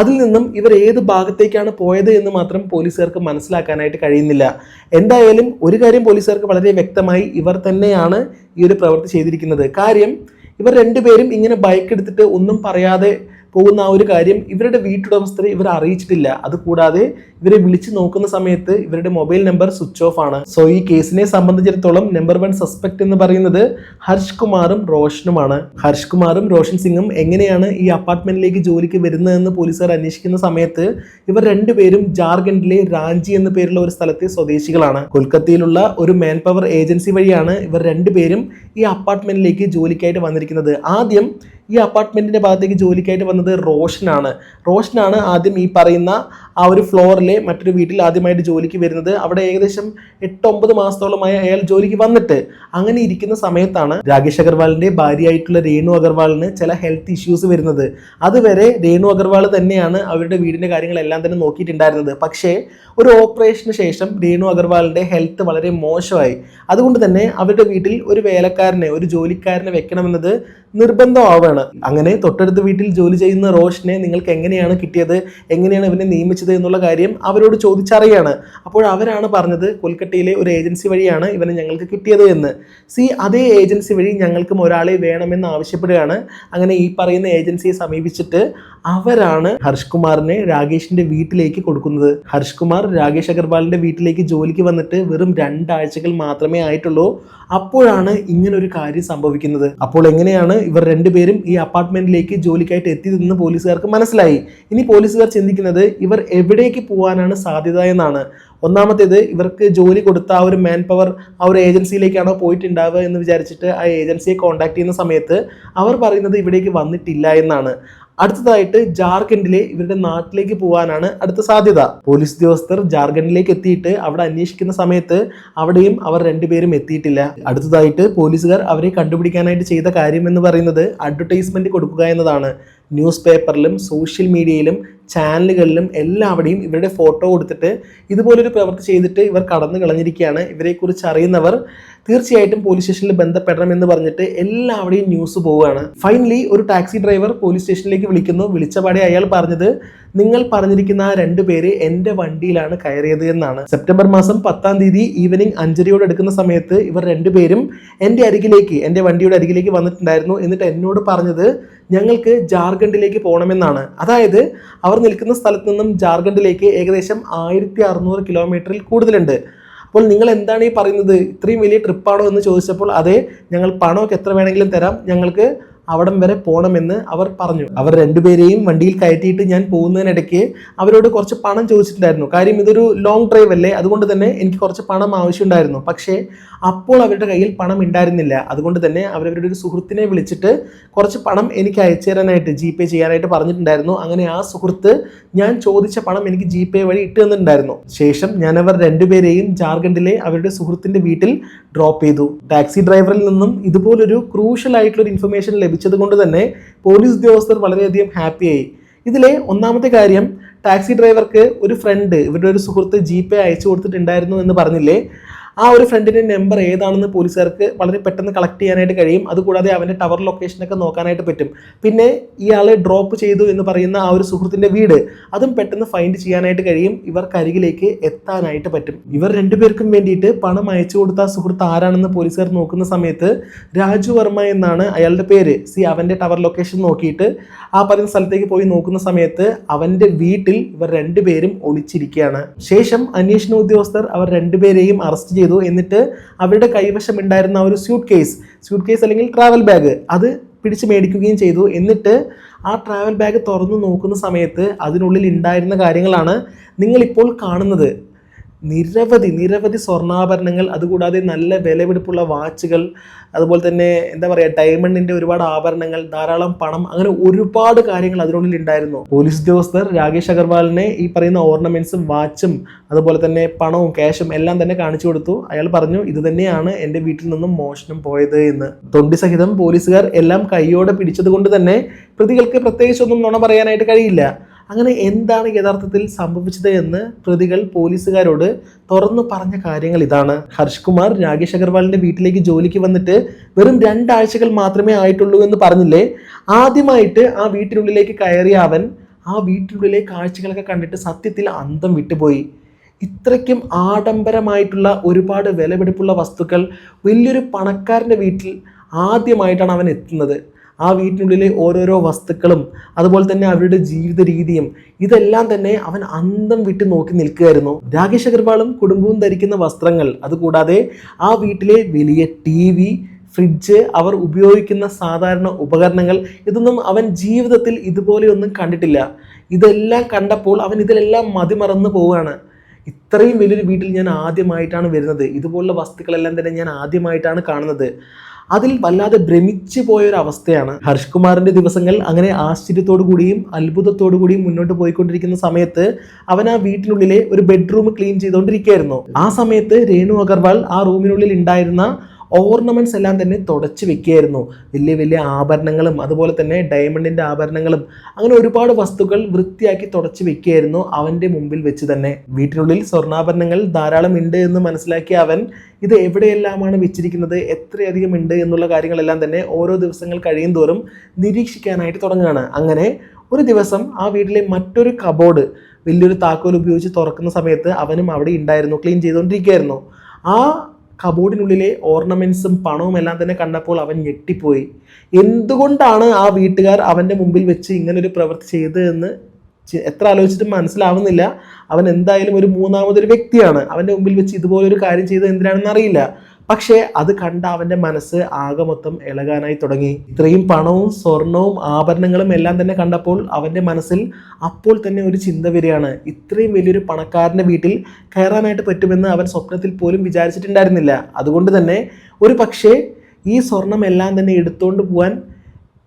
S1: അതിൽ നിന്നും ഇവർ ഏത് ഭാഗത്തേക്കാണ് പോയത് എന്ന് മാത്രം പോലീസുകാർക്ക് മനസ്സിലാക്കാനായിട്ട് കഴിയുന്നില്ല. എന്തായാലും ഒരു കാര്യം പോലീസുകാർക്ക് വളരെ വ്യക്തമായി ഇവർ തന്നെയാണ് ഈ ഒരു പ്രവൃത്തി ചെയ്തിരിക്കുന്നത്. കാര്യം ഇവർ രണ്ടുപേരും ഇങ്ങനെ ബൈക്ക് എടുത്തിട്ട് ഒന്നും പറയാതെ പോകുന്ന ആ ഒരു കാര്യം ഇവരുടെ വീട്ടുടമസ്ഥരെ ഇവർ അറിയിച്ചിട്ടില്ല. അതുകൂടാതെ ഇവരെ വിളിച്ചു നോക്കുന്ന സമയത്ത് ഇവരുടെ മൊബൈൽ നമ്പർ സ്വിച്ച് ഓഫ് ആണ്. സോ ഈ കേസിനെ സംബന്ധിച്ചിടത്തോളം നമ്പർ വൺ സസ്പെക്ട് എന്ന് പറയുന്നത് ഹർഷ് കുമാറും റോഷനുമാണ് ഹർഷ് കുമാറും റോഷൻ സിംഗും എങ്ങനെയാണ് ഈ അപ്പാർട്ട്മെന്റിലേക്ക് ജോലിക്ക് വരുന്നതെന്ന് പോലീസുകാർ അന്വേഷിക്കുന്ന സമയത്ത് ഇവർ രണ്ടുപേരും ജാർഖണ്ഡിലെ റാഞ്ചി എന്ന പേരുള്ള ഒരു സ്ഥലത്തെ സ്വദേശികളാണ്. കൊൽക്കത്തയിലുള്ള ഒരു മാൻ പവർ ഏജൻസി വഴിയാണ് ഇവർ രണ്ടുപേരും ഈ അപ്പാർട്ട്മെന്റിലേക്ക് ജോലിക്കായിട്ട് വന്നിരിക്കുന്നത്. ആദ്യം ഈ അപ്പാർട്ട്മെന്റിന്റെ ഭാഗത്തേക്ക് ജോലിക്കായിട്ട് വന്നത് റോഷനാണ്. റോഷനാണ് ആദ്യം ഈ പറയുന്ന ആ ഒരു ഫ്ലോറിലെ മറ്റൊരു വീട്ടിൽ ആദ്യമായിട്ട് ജോലിക്ക് വരുന്നത്. അവിടെ ഏകദേശം എട്ട് ഒമ്പത് മാസത്തോളമായി അയാൾ ജോലിക്ക് വന്നിട്ട് അങ്ങനെ ഇരിക്കുന്ന സമയത്താണ് രാകേഷ് അഗർവാളിന്റെ ഭാര്യയായിട്ടുള്ള രേണു അഗർവാളിന് ചില ഹെൽത്ത് ഇഷ്യൂസ് വരുന്നത്. അതുവരെ രേണു അഗർവാൾ തന്നെയാണ് അവരുടെ വീടിന്റെ കാര്യങ്ങളെല്ലാം തന്നെ നോക്കിയിട്ടുണ്ടായിരുന്നത്. പക്ഷേ ഒരു ഓപ്പറേഷന് ശേഷം രേണു അഗർവാളിന്റെ ഹെൽത്ത് വളരെ മോശമായി. അതുകൊണ്ട് തന്നെ അവരുടെ വീട്ടിൽ ഒരു വേലക്കാരനെ ഒരു ജോലിക്കാരനെ വെക്കണമെന്നത് നിർബന്ധമാവുകയാണ് അങ്ങനെ തൊട്ടടുത്ത വീട്ടിൽ ജോലി ചെയ്യുന്ന റോഷനെ നിങ്ങൾക്ക് എങ്ങനെയാണ് കിട്ടിയത്? എങ്ങനെയാണ് ഇവനെ നിയമിച്ചത്? എന്നുള്ള കാര്യം അവരോട് ചോദിച്ചറിയാണ്. അപ്പോൾ അവരാണ് പറഞ്ഞത് കൊൽക്കട്ടയിലെ ഒരു ഏജൻസി വഴിയാണ് ഇവനെ ഞങ്ങൾക്ക് കിട്ടിയത് എന്ന്. സി അതേ ഏജൻസി വഴി ഞങ്ങൾക്കും ഒരാളെ വേണമെന്ന് ആവശ്യപ്പെടുകയാണ്. അങ്ങനെ ഈ പറയുന്ന ഏജൻസിയെ സമീപിച്ചിട്ട് അവരാണ് ഹർഷ് കുമാറിനെ രാകേഷിന്റെ വീട്ടിലേക്ക് കൊടുക്കുന്നത്. ഹർഷ് കുമാർ രാകേഷ് അഗർവാളിന്റെ വീട്ടിലേക്ക് ജോലിക്ക് വന്നിട്ട് വെറും രണ്ടാഴ്ചകൾ മാത്രമേ ആയിട്ടുള്ളൂ. അപ്പോഴാണ് ഇങ്ങനെ ഒരു കാര്യം സംഭവിക്കുന്നത്. അപ്പോൾ എങ്ങനെയാണ് ഇവർ രണ്ടുപേരും ഈ അപ്പാർട്ട്മെന്റിലേക്ക് ജോലിക്കായിട്ട് എത്തിയതെന്ന് പോലീസുകാർക്ക് മനസ്സിലായി. ഇനി പോലീസുകാർ ചിന്തിക്കുന്നത് ഇവർ എവിടേക്ക് പോകാനാണ് സാധ്യത എന്നാണ്. ഒന്നാമത്തേത് ഇവർക്ക് ജോലി കൊടുത്ത ആ ഒരു മാൻ പവർ ആ ഒരു ഏജൻസിയിലേക്കാണോ പോയിട്ടുണ്ടാവുക എന്ന് വിചാരിച്ചിട്ട് ആ ഏജൻസിയെ കോൺടാക്ട് ചെയ്യുന്ന സമയത്ത് അവർ പറയുന്നത് ഇവിടേക്ക് വന്നിട്ടില്ല എന്നാണ്. അടുത്തതായിട്ട് ജാർഖണ്ഡിലെ ഇവരുടെ നാട്ടിലേക്ക് പോകാനാണ് അടുത്ത സാധ്യത. പോലീസ് ഉദ്യോഗസ്ഥർ ജാർഖണ്ഡിലേക്ക് എത്തിയിട്ട് അവിടെ അന്വേഷിക്കുന്ന സമയത്ത് അവിടെയും അവർ രണ്ടുപേരും എത്തിയിട്ടില്ല. അടുത്തതായിട്ട് പോലീസുകാർ അവരെ കണ്ടുപിടിക്കാനായിട്ട് ചെയ്ത കാര്യം എന്ന് പറയുന്നത് അഡ്വർടൈസ്മെന്റ് കൊടുക്കുക എന്നതാണ്. ന്യൂസ് പേപ്പറിലും സോഷ്യൽ മീഡിയയിലും ചാനലുകളിലും എല്ലാവിടെയും ഇവരുടെ ഫോട്ടോ കൊടുത്തിട്ട് ഇതുപോലൊരു പ്രവൃത്തി ചെയ്തിട്ട് ഇവർ കടന്നു കളഞ്ഞിരിക്കുകയാണ് ഇവരെക്കുറിച്ച് അറിയുന്നവർ തീർച്ചയായിട്ടും പോലീസ് സ്റ്റേഷനിൽ ബന്ധപ്പെടണം എന്ന് പറഞ്ഞിട്ട് എല്ലാവരുടെയും ന്യൂസ് പോവുകയാണ്. ഫൈനലി ഒരു ടാക്സി ഡ്രൈവർ പോലീസ് സ്റ്റേഷനിലേക്ക് വിളിക്കുന്നു. വിളിച്ചപാടെ അയാൾ പറഞ്ഞത് നിങ്ങൾ പറഞ്ഞിരിക്കുന്ന ആ രണ്ട് പേര് എന്റെ വണ്ടിയിലാണ് കയറിയത് എന്നാണ്. സെപ്റ്റംബർ മാസം പത്താം തീയതി ഈവനിങ് അഞ്ചരയോട് എടുക്കുന്ന സമയത്ത് ഇവർ രണ്ടുപേരും എന്റെ അരികിലേക്ക് എന്റെ വണ്ടിയുടെ അരികിലേക്ക് വന്നിട്ടുണ്ടായിരുന്നു. എന്നിട്ട് എന്നോട് പറഞ്ഞത് ഞങ്ങൾക്ക് ജാർഖണ്ഡിലേക്ക് പോകണമെന്നാണ്. അതായത് അവർ നിൽക്കുന്ന സ്ഥലത്ത് നിന്നും ജാർഖണ്ഡിലേക്ക് ഏകദേശം ആയിരത്തി കിലോമീറ്ററിൽ കൂടുതലുണ്ട്. അപ്പോൾ നിങ്ങൾ എന്താണ് ഈ പറയുന്നത്? ഇത്രയും വലിയ ട്രിപ്പാണോ എന്ന് ചോദിച്ചപ്പോൾ അതെ ഞങ്ങൾ പണമൊക്കെ എത്ര വേണമെങ്കിലും തരാം ഞങ്ങൾക്ക് അവിടം വരെ പോകണമെന്ന് അവർ പറഞ്ഞു. അവർ രണ്ടുപേരെയും വണ്ടിയിൽ കയറ്റിയിട്ട് ഞാൻ പോകുന്നതിനിടയ്ക്ക് അവരോട് കുറച്ച് പണം ചോദിച്ചിട്ടുണ്ടായിരുന്നു. കാര്യം ഇതൊരു ലോങ് ഡ്രൈവ് അല്ലേ? അതുകൊണ്ട് തന്നെ എനിക്ക് കുറച്ച് പണം ആവശ്യമുണ്ടായിരുന്നു. പക്ഷേ അപ്പോൾ അവരുടെ കയ്യിൽ പണം ഉണ്ടായിരുന്നില്ല. അതുകൊണ്ട് തന്നെ അവരവരുടെ ഒരു സുഹൃത്തിനെ വിളിച്ചിട്ട് കുറച്ച് പണം എനിക്ക് അയച്ചു തരാനായിട്ട് ജി പേ ചെയ്യാനായിട്ട് പറഞ്ഞിട്ടുണ്ടായിരുന്നു. അങ്ങനെ ആ സുഹൃത്ത് ഞാൻ ചോദിച്ച പണം എനിക്ക് ജി പേ വഴി ഇട്ട് തന്നിട്ടുണ്ടായിരുന്നു. ശേഷം ഞാൻ അവർ രണ്ടുപേരെയും ജാർഖണ്ഡിലെ അവരുടെ സുഹൃത്തിന്റെ വീട്ടിൽ ഡ്രോപ്പ് ചെയ്തു. ടാക്സി ഡ്രൈവറിൽ നിന്നും ഇതുപോലൊരു ക്രൂഷ്യൽ ആയിട്ടുള്ള ഒരു ഇൻഫർമേഷൻ ലഭിച്ചത് കൊണ്ട് തന്നെ പോലീസ് ഉദ്യോഗസ്ഥർ വളരെയധികം ഹാപ്പിയായി ഇതിലെ ഒന്നാമത്തെ കാര്യം ടാക്സി ഡ്രൈവർക്ക് ഒരു ഫ്രണ്ട് ഇവരുടെ ഒരു സുഹൃത്ത് ജി പേ അയച്ചു കൊടുത്തിട്ടുണ്ടായിരുന്നു എന്ന് പറഞ്ഞില്ലേ? ആ ഒരു ഫ്രണ്ടിന്റെ നമ്പർ ഏതാണെന്ന് പോലീസുകാർക്ക് വളരെ പെട്ടെന്ന് കളക്ട് ചെയ്യാനായിട്ട് കഴിയും. അതുകൂടാതെ അവന്റെ ടവർ ലൊക്കേഷനൊക്കെ നോക്കാനായിട്ട് പറ്റും. പിന്നെ ഇയാളെ ഡ്രോപ്പ് ചെയ്തു എന്ന് പറയുന്ന ആ ഒരു സുഹൃത്തിന്റെ വീട് അതും പെട്ടെന്ന് ഫൈൻഡ് ചെയ്യാനായിട്ട് കഴിയും. ഇവർക്ക് അരികിലേക്ക് എത്താനായിട്ട് പറ്റും. ഇവർ രണ്ടുപേർക്കും വേണ്ടിയിട്ട് പണം അയച്ചു കൊടുത്ത സുഹൃത്ത് ആരാണെന്ന് പോലീസുകാർ നോക്കുന്ന സമയത്ത് രാജു വർമ്മ എന്നാണ് അയാളുടെ പേര്. സി അവന്റെ ടവർ ലൊക്കേഷൻ നോക്കിയിട്ട് ആ പറയുന്ന സ്ഥലത്തേക്ക് പോയി നോക്കുന്ന സമയത്ത് അവന്റെ വീട്ടിൽ ഇവർ രണ്ടുപേരും ഒളിച്ചിരിക്കുകയാണ്. ശേഷം അന്വേഷണ ഉദ്യോഗസ്ഥർ അവർ രണ്ടുപേരെയും അറസ്റ്റ് ചെയ്തു എന്നിട്ട് അവരുടെ കൈവശം ഉണ്ടായിരുന്ന ഒരു സ്യൂട്ട് കേസ് സ്യൂട്ട് കേസ് അല്ലെങ്കിൽ ട്രാവൽ ബാഗ് അത് പിടിച്ച് മേടിക്കുകയും ചെയ്തു. എന്നിട്ട് ആ ട്രാവൽ ബാഗ് തുറന്നു നോക്കുന്ന സമയത്ത് അതിനുള്ളിൽ ഉണ്ടായിരുന്ന കാര്യങ്ങളാണ് നിങ്ങളിപ്പോൾ കാണുന്നത്. നിരവധി നിരവധി സ്വർണാഭരണങ്ങൾ അതുകൂടാതെ നല്ല വിലപിടിപ്പുള്ള വാച്ചുകൾ അതുപോലെ തന്നെ എന്താ പറയുക ഡയമണ്ടിന്റെ ഒരുപാട് ആഭരണങ്ങൾ ധാരാളം പണം അങ്ങനെ ഒരുപാട് കാര്യങ്ങൾ അതിനുള്ളിൽ ഉണ്ടായിരുന്നു. പോലീസ് ഉദ്യോഗസ്ഥർ രാകേഷ് അഗർവാളിനെ ഈ പറയുന്ന ഓർണമെന്റ്സും വാച്ചും അതുപോലെ തന്നെ പണവും ക്യാഷും എല്ലാം തന്നെ കാണിച്ചു കൊടുത്തു. അയാൾ പറഞ്ഞു ഇത് തന്നെയാണ് എന്റെ വീട്ടിൽ നിന്നും മോഷണം പോയത് എന്ന്. തൊണ്ടി സഹിതം പോലീസുകാർ എല്ലാം കൈയോടെ പിടിച്ചത് കൊണ്ട് തന്നെ പ്രതികൾക്ക് പ്രത്യേകിച്ചൊന്നും നുണ പറയാനായിട്ട് കഴിയില്ല. അങ്ങനെ എന്താണ് യഥാർത്ഥത്തിൽ സംഭവിച്ചത് എന്ന് പ്രതികൾ പോലീസുകാരോട് തുറന്നു പറഞ്ഞ കാര്യങ്ങൾ ഇതാണ്. ഹർഷ് കുമാർ രാകേഷ് അഗർവാളിന്റെ വീട്ടിലേക്ക് ജോലിക്ക് വന്നിട്ട് വെറും രണ്ടാഴ്ചകൾ മാത്രമേ ആയിട്ടുള്ളൂ എന്ന് പറഞ്ഞില്ലേ? ആദ്യമായിട്ട് ആ വീട്ടിനുള്ളിലേക്ക് കയറിയ അവൻ ആ വീട്ടിനുള്ളിലെ കാഴ്ചകളൊക്കെ കണ്ടിട്ട് സത്യത്തിൽ അന്തം വിട്ടുപോയി. ഇത്രയ്ക്കും ആഡംബരമായിട്ടുള്ള ഒരുപാട് വിലപിടിപ്പുള്ള വസ്തുക്കൾ വലിയൊരു പണക്കാരന്റെ വീട്ടിൽ ആദ്യമായിട്ടാണ് അവൻ എത്തുന്നത്. ആ വീട്ടിനുള്ളിലെ ഓരോരോ വസ്തുക്കളും അതുപോലെ തന്നെ അവരുടെ ജീവിത രീതിയും ഇതെല്ലാം തന്നെ അവൻ അന്തം വിട്ട് നോക്കി നിൽക്കുകയായിരുന്നു. രാകേഷ് അഗർവാളും കുടുംബവും ധരിക്കുന്ന വസ്ത്രങ്ങൾ അതുകൂടാതെ ആ വീട്ടിലെ വലിയ ടി വി ഫ്രിഡ്ജ് അവർ ഉപയോഗിക്കുന്ന സാധാരണ ഉപകരണങ്ങൾ ഇതൊന്നും അവൻ ജീവിതത്തിൽ ഇതുപോലെയൊന്നും കണ്ടിട്ടില്ല. ഇതെല്ലാം കണ്ടപ്പോൾ അവൻ ഇതിലെല്ലാം മതിമറന്നു പോവുകയാണ്. ഇത്രയും വലിയൊരു വീട്ടിൽ ഞാൻ ആദ്യമായിട്ടാണ് വരുന്നത്. ഇതുപോലുള്ള വസ്തുക്കളെല്ലാം തന്നെ ഞാൻ ആദ്യമായിട്ടാണ് കാണുന്നത്. അതിൽ വല്ലാതെ ഭ്രമിച്ചു പോയൊരവസ്ഥയാണ് ഹർഷ് കുമാറിന്റെ ദിവസങ്ങൾ. അങ്ങനെ ആശ്ചര്യത്തോടു കൂടിയും അത്ഭുതത്തോടു കൂടിയും മുന്നോട്ട് പോയിക്കൊണ്ടിരിക്കുന്ന സമയത്ത് അവൻ ആ വീട്ടിനുള്ളിലെ ഒരു ബെഡ്റൂം ക്ലീൻ ചെയ്തുകൊണ്ടിരിക്കുകയായിരുന്നു ആ സമയത്ത് രേണു അഗർവാൾ ആ റൂമിനുള്ളിൽ ഉണ്ടായിരുന്ന ഓർണമെന്റ്സ് എല്ലാം തന്നെ തുടച്ച് വെക്കുകയായിരുന്നു. വലിയ വലിയ ആഭരണങ്ങളും അതുപോലെ തന്നെ ഡയമണ്ടിന്റെ ആഭരണങ്ങളും അങ്ങനെ ഒരുപാട് വസ്തുക്കൾ വൃത്തിയാക്കി തുടച്ച് വെക്കുകയായിരുന്നു അവന്റെ മുമ്പിൽ വെച്ച് തന്നെ. വീട്ടിനുള്ളിൽ സ്വർണാഭരണങ്ങൾ ധാരാളം ഉണ്ട് എന്ന് മനസ്സിലാക്കിയ അവൻ ഇത് എവിടെയെല്ലാമാണ് വെച്ചിരിക്കുന്നത്? എത്രയധികം ഉണ്ട്? എന്നുള്ള കാര്യങ്ങളെല്ലാം തന്നെ ഓരോ ദിവസങ്ങൾ കഴിയും തോറും നിരീക്ഷിക്കാനായിട്ട് തുടങ്ങുകയാണ്. അങ്ങനെ ഒരു ദിവസം ആ വീട്ടിലെ മറ്റൊരു കബോർഡ് വലിയൊരു താക്കോൽ ഉപയോഗിച്ച് തുറക്കുന്ന സമയത്ത് അവനും അവിടെ ഉണ്ടായിരുന്നു ക്ലീൻ ചെയ്തുകൊണ്ടിരിക്കുകയായിരുന്നു. ആ കബോർഡിനുള്ളിലെ ഓർണമെൻസും പണവും എല്ലാം തന്നെ കണ്ടപ്പോൾ അവൻ ഞെട്ടിപ്പോയി. എന്തുകൊണ്ടാണ് ആ വീട്ടുകാർ അവന്റെ മുമ്പിൽ വെച്ച് ഇങ്ങനൊരു പ്രവൃത്തി ചെയ്തതെന്ന് എത്ര ആലോചിച്ചിട്ടും മനസ്സിലാവുന്നില്ല. അവൻ എന്തായാലും ഒരു മൂന്നാമതൊരു വ്യക്തിയാണ്. അവന്റെ മുമ്പിൽ വെച്ച് ഇതുപോലൊരു കാര്യം ചെയ്തത് എന്തിനാണെന്ന് അറിയില്ല. പക്ഷേ അത് കണ്ട അവന്റെ മനസ്സ് ആകെ മൊത്തം ഇളകാനായി തുടങ്ങി. ഇത്രയും പണവും സ്വർണവും ആഭരണങ്ങളും എല്ലാം തന്നെ കണ്ടപ്പോൾ അവന്റെ മനസ്സിൽ അപ്പോൾ തന്നെ ഒരു ചിന്ത വരികയാണ്. ഇത്രയും വലിയൊരു പണക്കാരന്റെ വീട്ടിൽ കയറാനായിട്ട് പറ്റുമെന്ന് അവൻ സ്വപ്നത്തിൽ പോലും വിചാരിച്ചിട്ടുണ്ടായിരുന്നില്ല. അതുകൊണ്ട് തന്നെ ഒരു പക്ഷേ ഈ സ്വർണം എല്ലാം തന്നെ എടുത്തുകൊണ്ട് പോകാൻ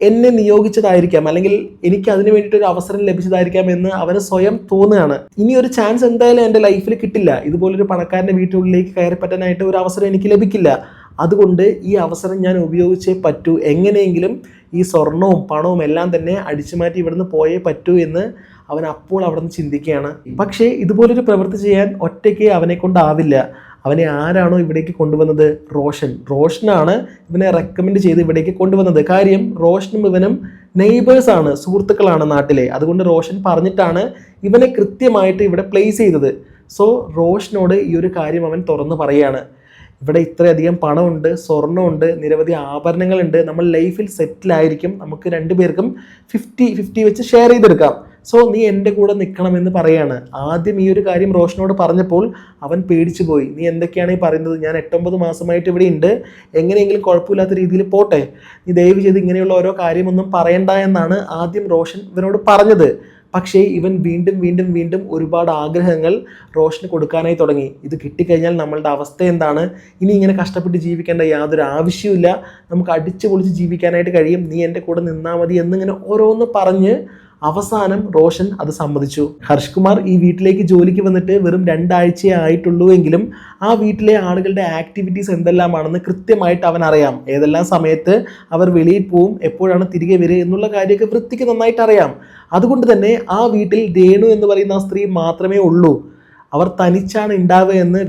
S1: എന്നെ നിയോഗിച്ചതായിരിക്കാം. അല്ലെങ്കിൽ എനിക്ക് അതിന് വേണ്ടിയിട്ട് ഒരു അവസരം ലഭിച്ചതായിരിക്കാം എന്ന് അവന് സ്വയം തോന്നുകയാണ്. ഇനി ഒരു ചാൻസ് എന്തായാലും എന്റെ ലൈഫിൽ കിട്ടില്ല. ഇതുപോലൊരു പണക്കാരന്റെ വീട്ടിനുള്ളിലേക്ക് കയറി പറ്റാനായിട്ട് ഒരു അവസരം എനിക്ക് ലഭിക്കില്ല. അതുകൊണ്ട് ഈ അവസരം ഞാൻ ഉപയോഗിച്ചേ പറ്റൂ. എങ്ങനെയെങ്കിലും ഈ സ്വർണവും പണവും എല്ലാം തന്നെ അടിച്ചു മാറ്റി ഇവിടുന്ന് പോയേ പറ്റൂ എന്ന് അവൻ അപ്പോൾ അവിടെ നിന്ന് ചിന്തിക്കുകയാണ്. പക്ഷേ ഇതുപോലൊരു പ്രവൃത്തി ചെയ്യാൻ ഒറ്റയ്ക്ക് അവനെ കൊണ്ടാവില്ല. അവനെ ആരാണോ ഇവിടേക്ക് കൊണ്ടുവന്നത്? റോഷൻ. റോഷനാണ് ഇവനെ റെക്കമെൻഡ് ചെയ്ത് ഇവിടേക്ക് കൊണ്ടുവന്നത്. കാര്യം റോഷനും ഇവനും നെയ്ബേഴ്സാണ് സുഹൃത്തുക്കളാണ് നാട്ടിലെ. അതുകൊണ്ട് റോഷൻ പറഞ്ഞിട്ടാണ് ഇവനെ കൃത്യമായിട്ട് ഇവിടെ പ്ലേസ് ചെയ്തത്. സോ റോഷനോട് ഈ ഒരു കാര്യം അവൻ തുറന്ന് പറയാണ്. ഇവിടെ ഇത്രയധികം പണമുണ്ട് സ്വർണമുണ്ട് നിരവധി ആഭരണങ്ങളുണ്ട്. നമ്മൾ ലൈഫിൽ സെറ്റിലായിരിക്കും നമുക്ക് രണ്ടുപേർക്കും ഫിഫ്റ്റി ഫിഫ്റ്റി വെച്ച് ഷെയർ ചെയ്തെടുക്കാം. സോ നീ എന്റെ കൂടെ നിൽക്കണമെന്ന് പറയാണ്. ആദ്യം ഈ ഒരു കാര്യം റോഷനോട് പറഞ്ഞപ്പോൾ അവൻ പേടിച്ചു പോയി. നീ എന്തൊക്കെയാണ് ഈ പറയുന്നത്? ഞാൻ എട്ടൊമ്പത് മാസമായിട്ട് ഇവിടെ ഉണ്ട്. എങ്ങനെയെങ്കിലും കുഴപ്പമില്ലാത്ത രീതിയിൽ പോട്ടെ. നീ ദയവ് ചെയ്ത് ഇങ്ങനെയുള്ള ഓരോ കാര്യമൊന്നും പറയണ്ട എന്നാണ് ആദ്യം റോഷൻ ഇവനോട് പറഞ്ഞത്. പക്ഷേ ഇവൻ വീണ്ടും വീണ്ടും വീണ്ടും ഒരുപാട് ആഗ്രഹങ്ങൾ റോഷന് കൊടുക്കാനായി തുടങ്ങി. ഇത് കിട്ടിക്കഴിഞ്ഞാൽ നമ്മളുടെ അവസ്ഥ എന്താണ്? ഇനി ഇങ്ങനെ കഷ്ടപ്പെട്ട് ജീവിക്കേണ്ട യാതൊരു ആവശ്യമില്ല നമുക്ക് അടിച്ചു പൊളിച്ച് ജീവിക്കാനായിട്ട് കഴിയും. നീ എന്റെ കൂടെ നിന്നാൽ മതി എന്നിങ്ങനെ ഓരോന്ന് പറഞ്ഞ് അവസാനം റോഷൻ അത് സമ്മതിച്ചു. ഹർഷ് കുമാർ ഈ വീട്ടിലേക്ക് ജോലിക്ക് വന്നിട്ട് വെറും രണ്ടാഴ്ചയേ ആയിട്ടുള്ളൂ എങ്കിലും ആ വീട്ടിലെ ആളുകളുടെ ആക്ടിവിറ്റീസ് എന്തെല്ലാമാണെന്ന് കൃത്യമായിട്ട് അവൻ അറിയാം. ഏതെല്ലാം സമയത്ത് അവർ വെളിയിൽ പോവും എപ്പോഴാണ് തിരികെ വരിക എന്നുള്ള കാര്യമൊക്കെ വൃത്തിക്ക് നന്നായിട്ട് അറിയാം. അതുകൊണ്ട് തന്നെ ആ വീട്ടിൽ രേണു എന്ന് പറയുന്ന ആ സ്ത്രീ മാത്രമേ ഉള്ളൂ. അവർ തനിച്ചാണ് ഉണ്ടാവുക എന്ന്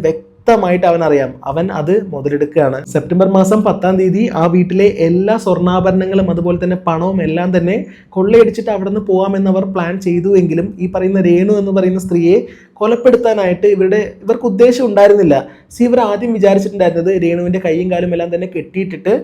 S1: വ്യക്തമായിട്ട് അവൻ അറിയാം അവൻ അത് മുതലെടുക്കുകയാണ്. സെപ്റ്റംബർ മാസം പത്താം തീയതി ആ വീട്ടിലെ എല്ലാ സ്വർണാഭരണങ്ങളും അതുപോലെ തന്നെ പണവും എല്ലാം തന്നെ കൊള്ളയടിച്ചിട്ട് അവിടെ നിന്ന് പോകാമെന്ന് അവർ പ്ലാൻ ചെയ്തു എങ്കിലും ഈ പറയുന്ന രേണു എന്ന് പറയുന്ന സ്ത്രീയെ കൊലപ്പെടുത്താനായിട്ട് ഇവരുടെ ഇവർക്ക് ഉദ്ദേശം ഉണ്ടായിരുന്നില്ല. സി ഇവർ ആദ്യം വിചാരിച്ചിട്ടുണ്ടായിരുന്നത് രേണുവിന്റെ കൈയും കാലും എല്ലാം തന്നെ കെട്ടിയിട്ടിട്ട്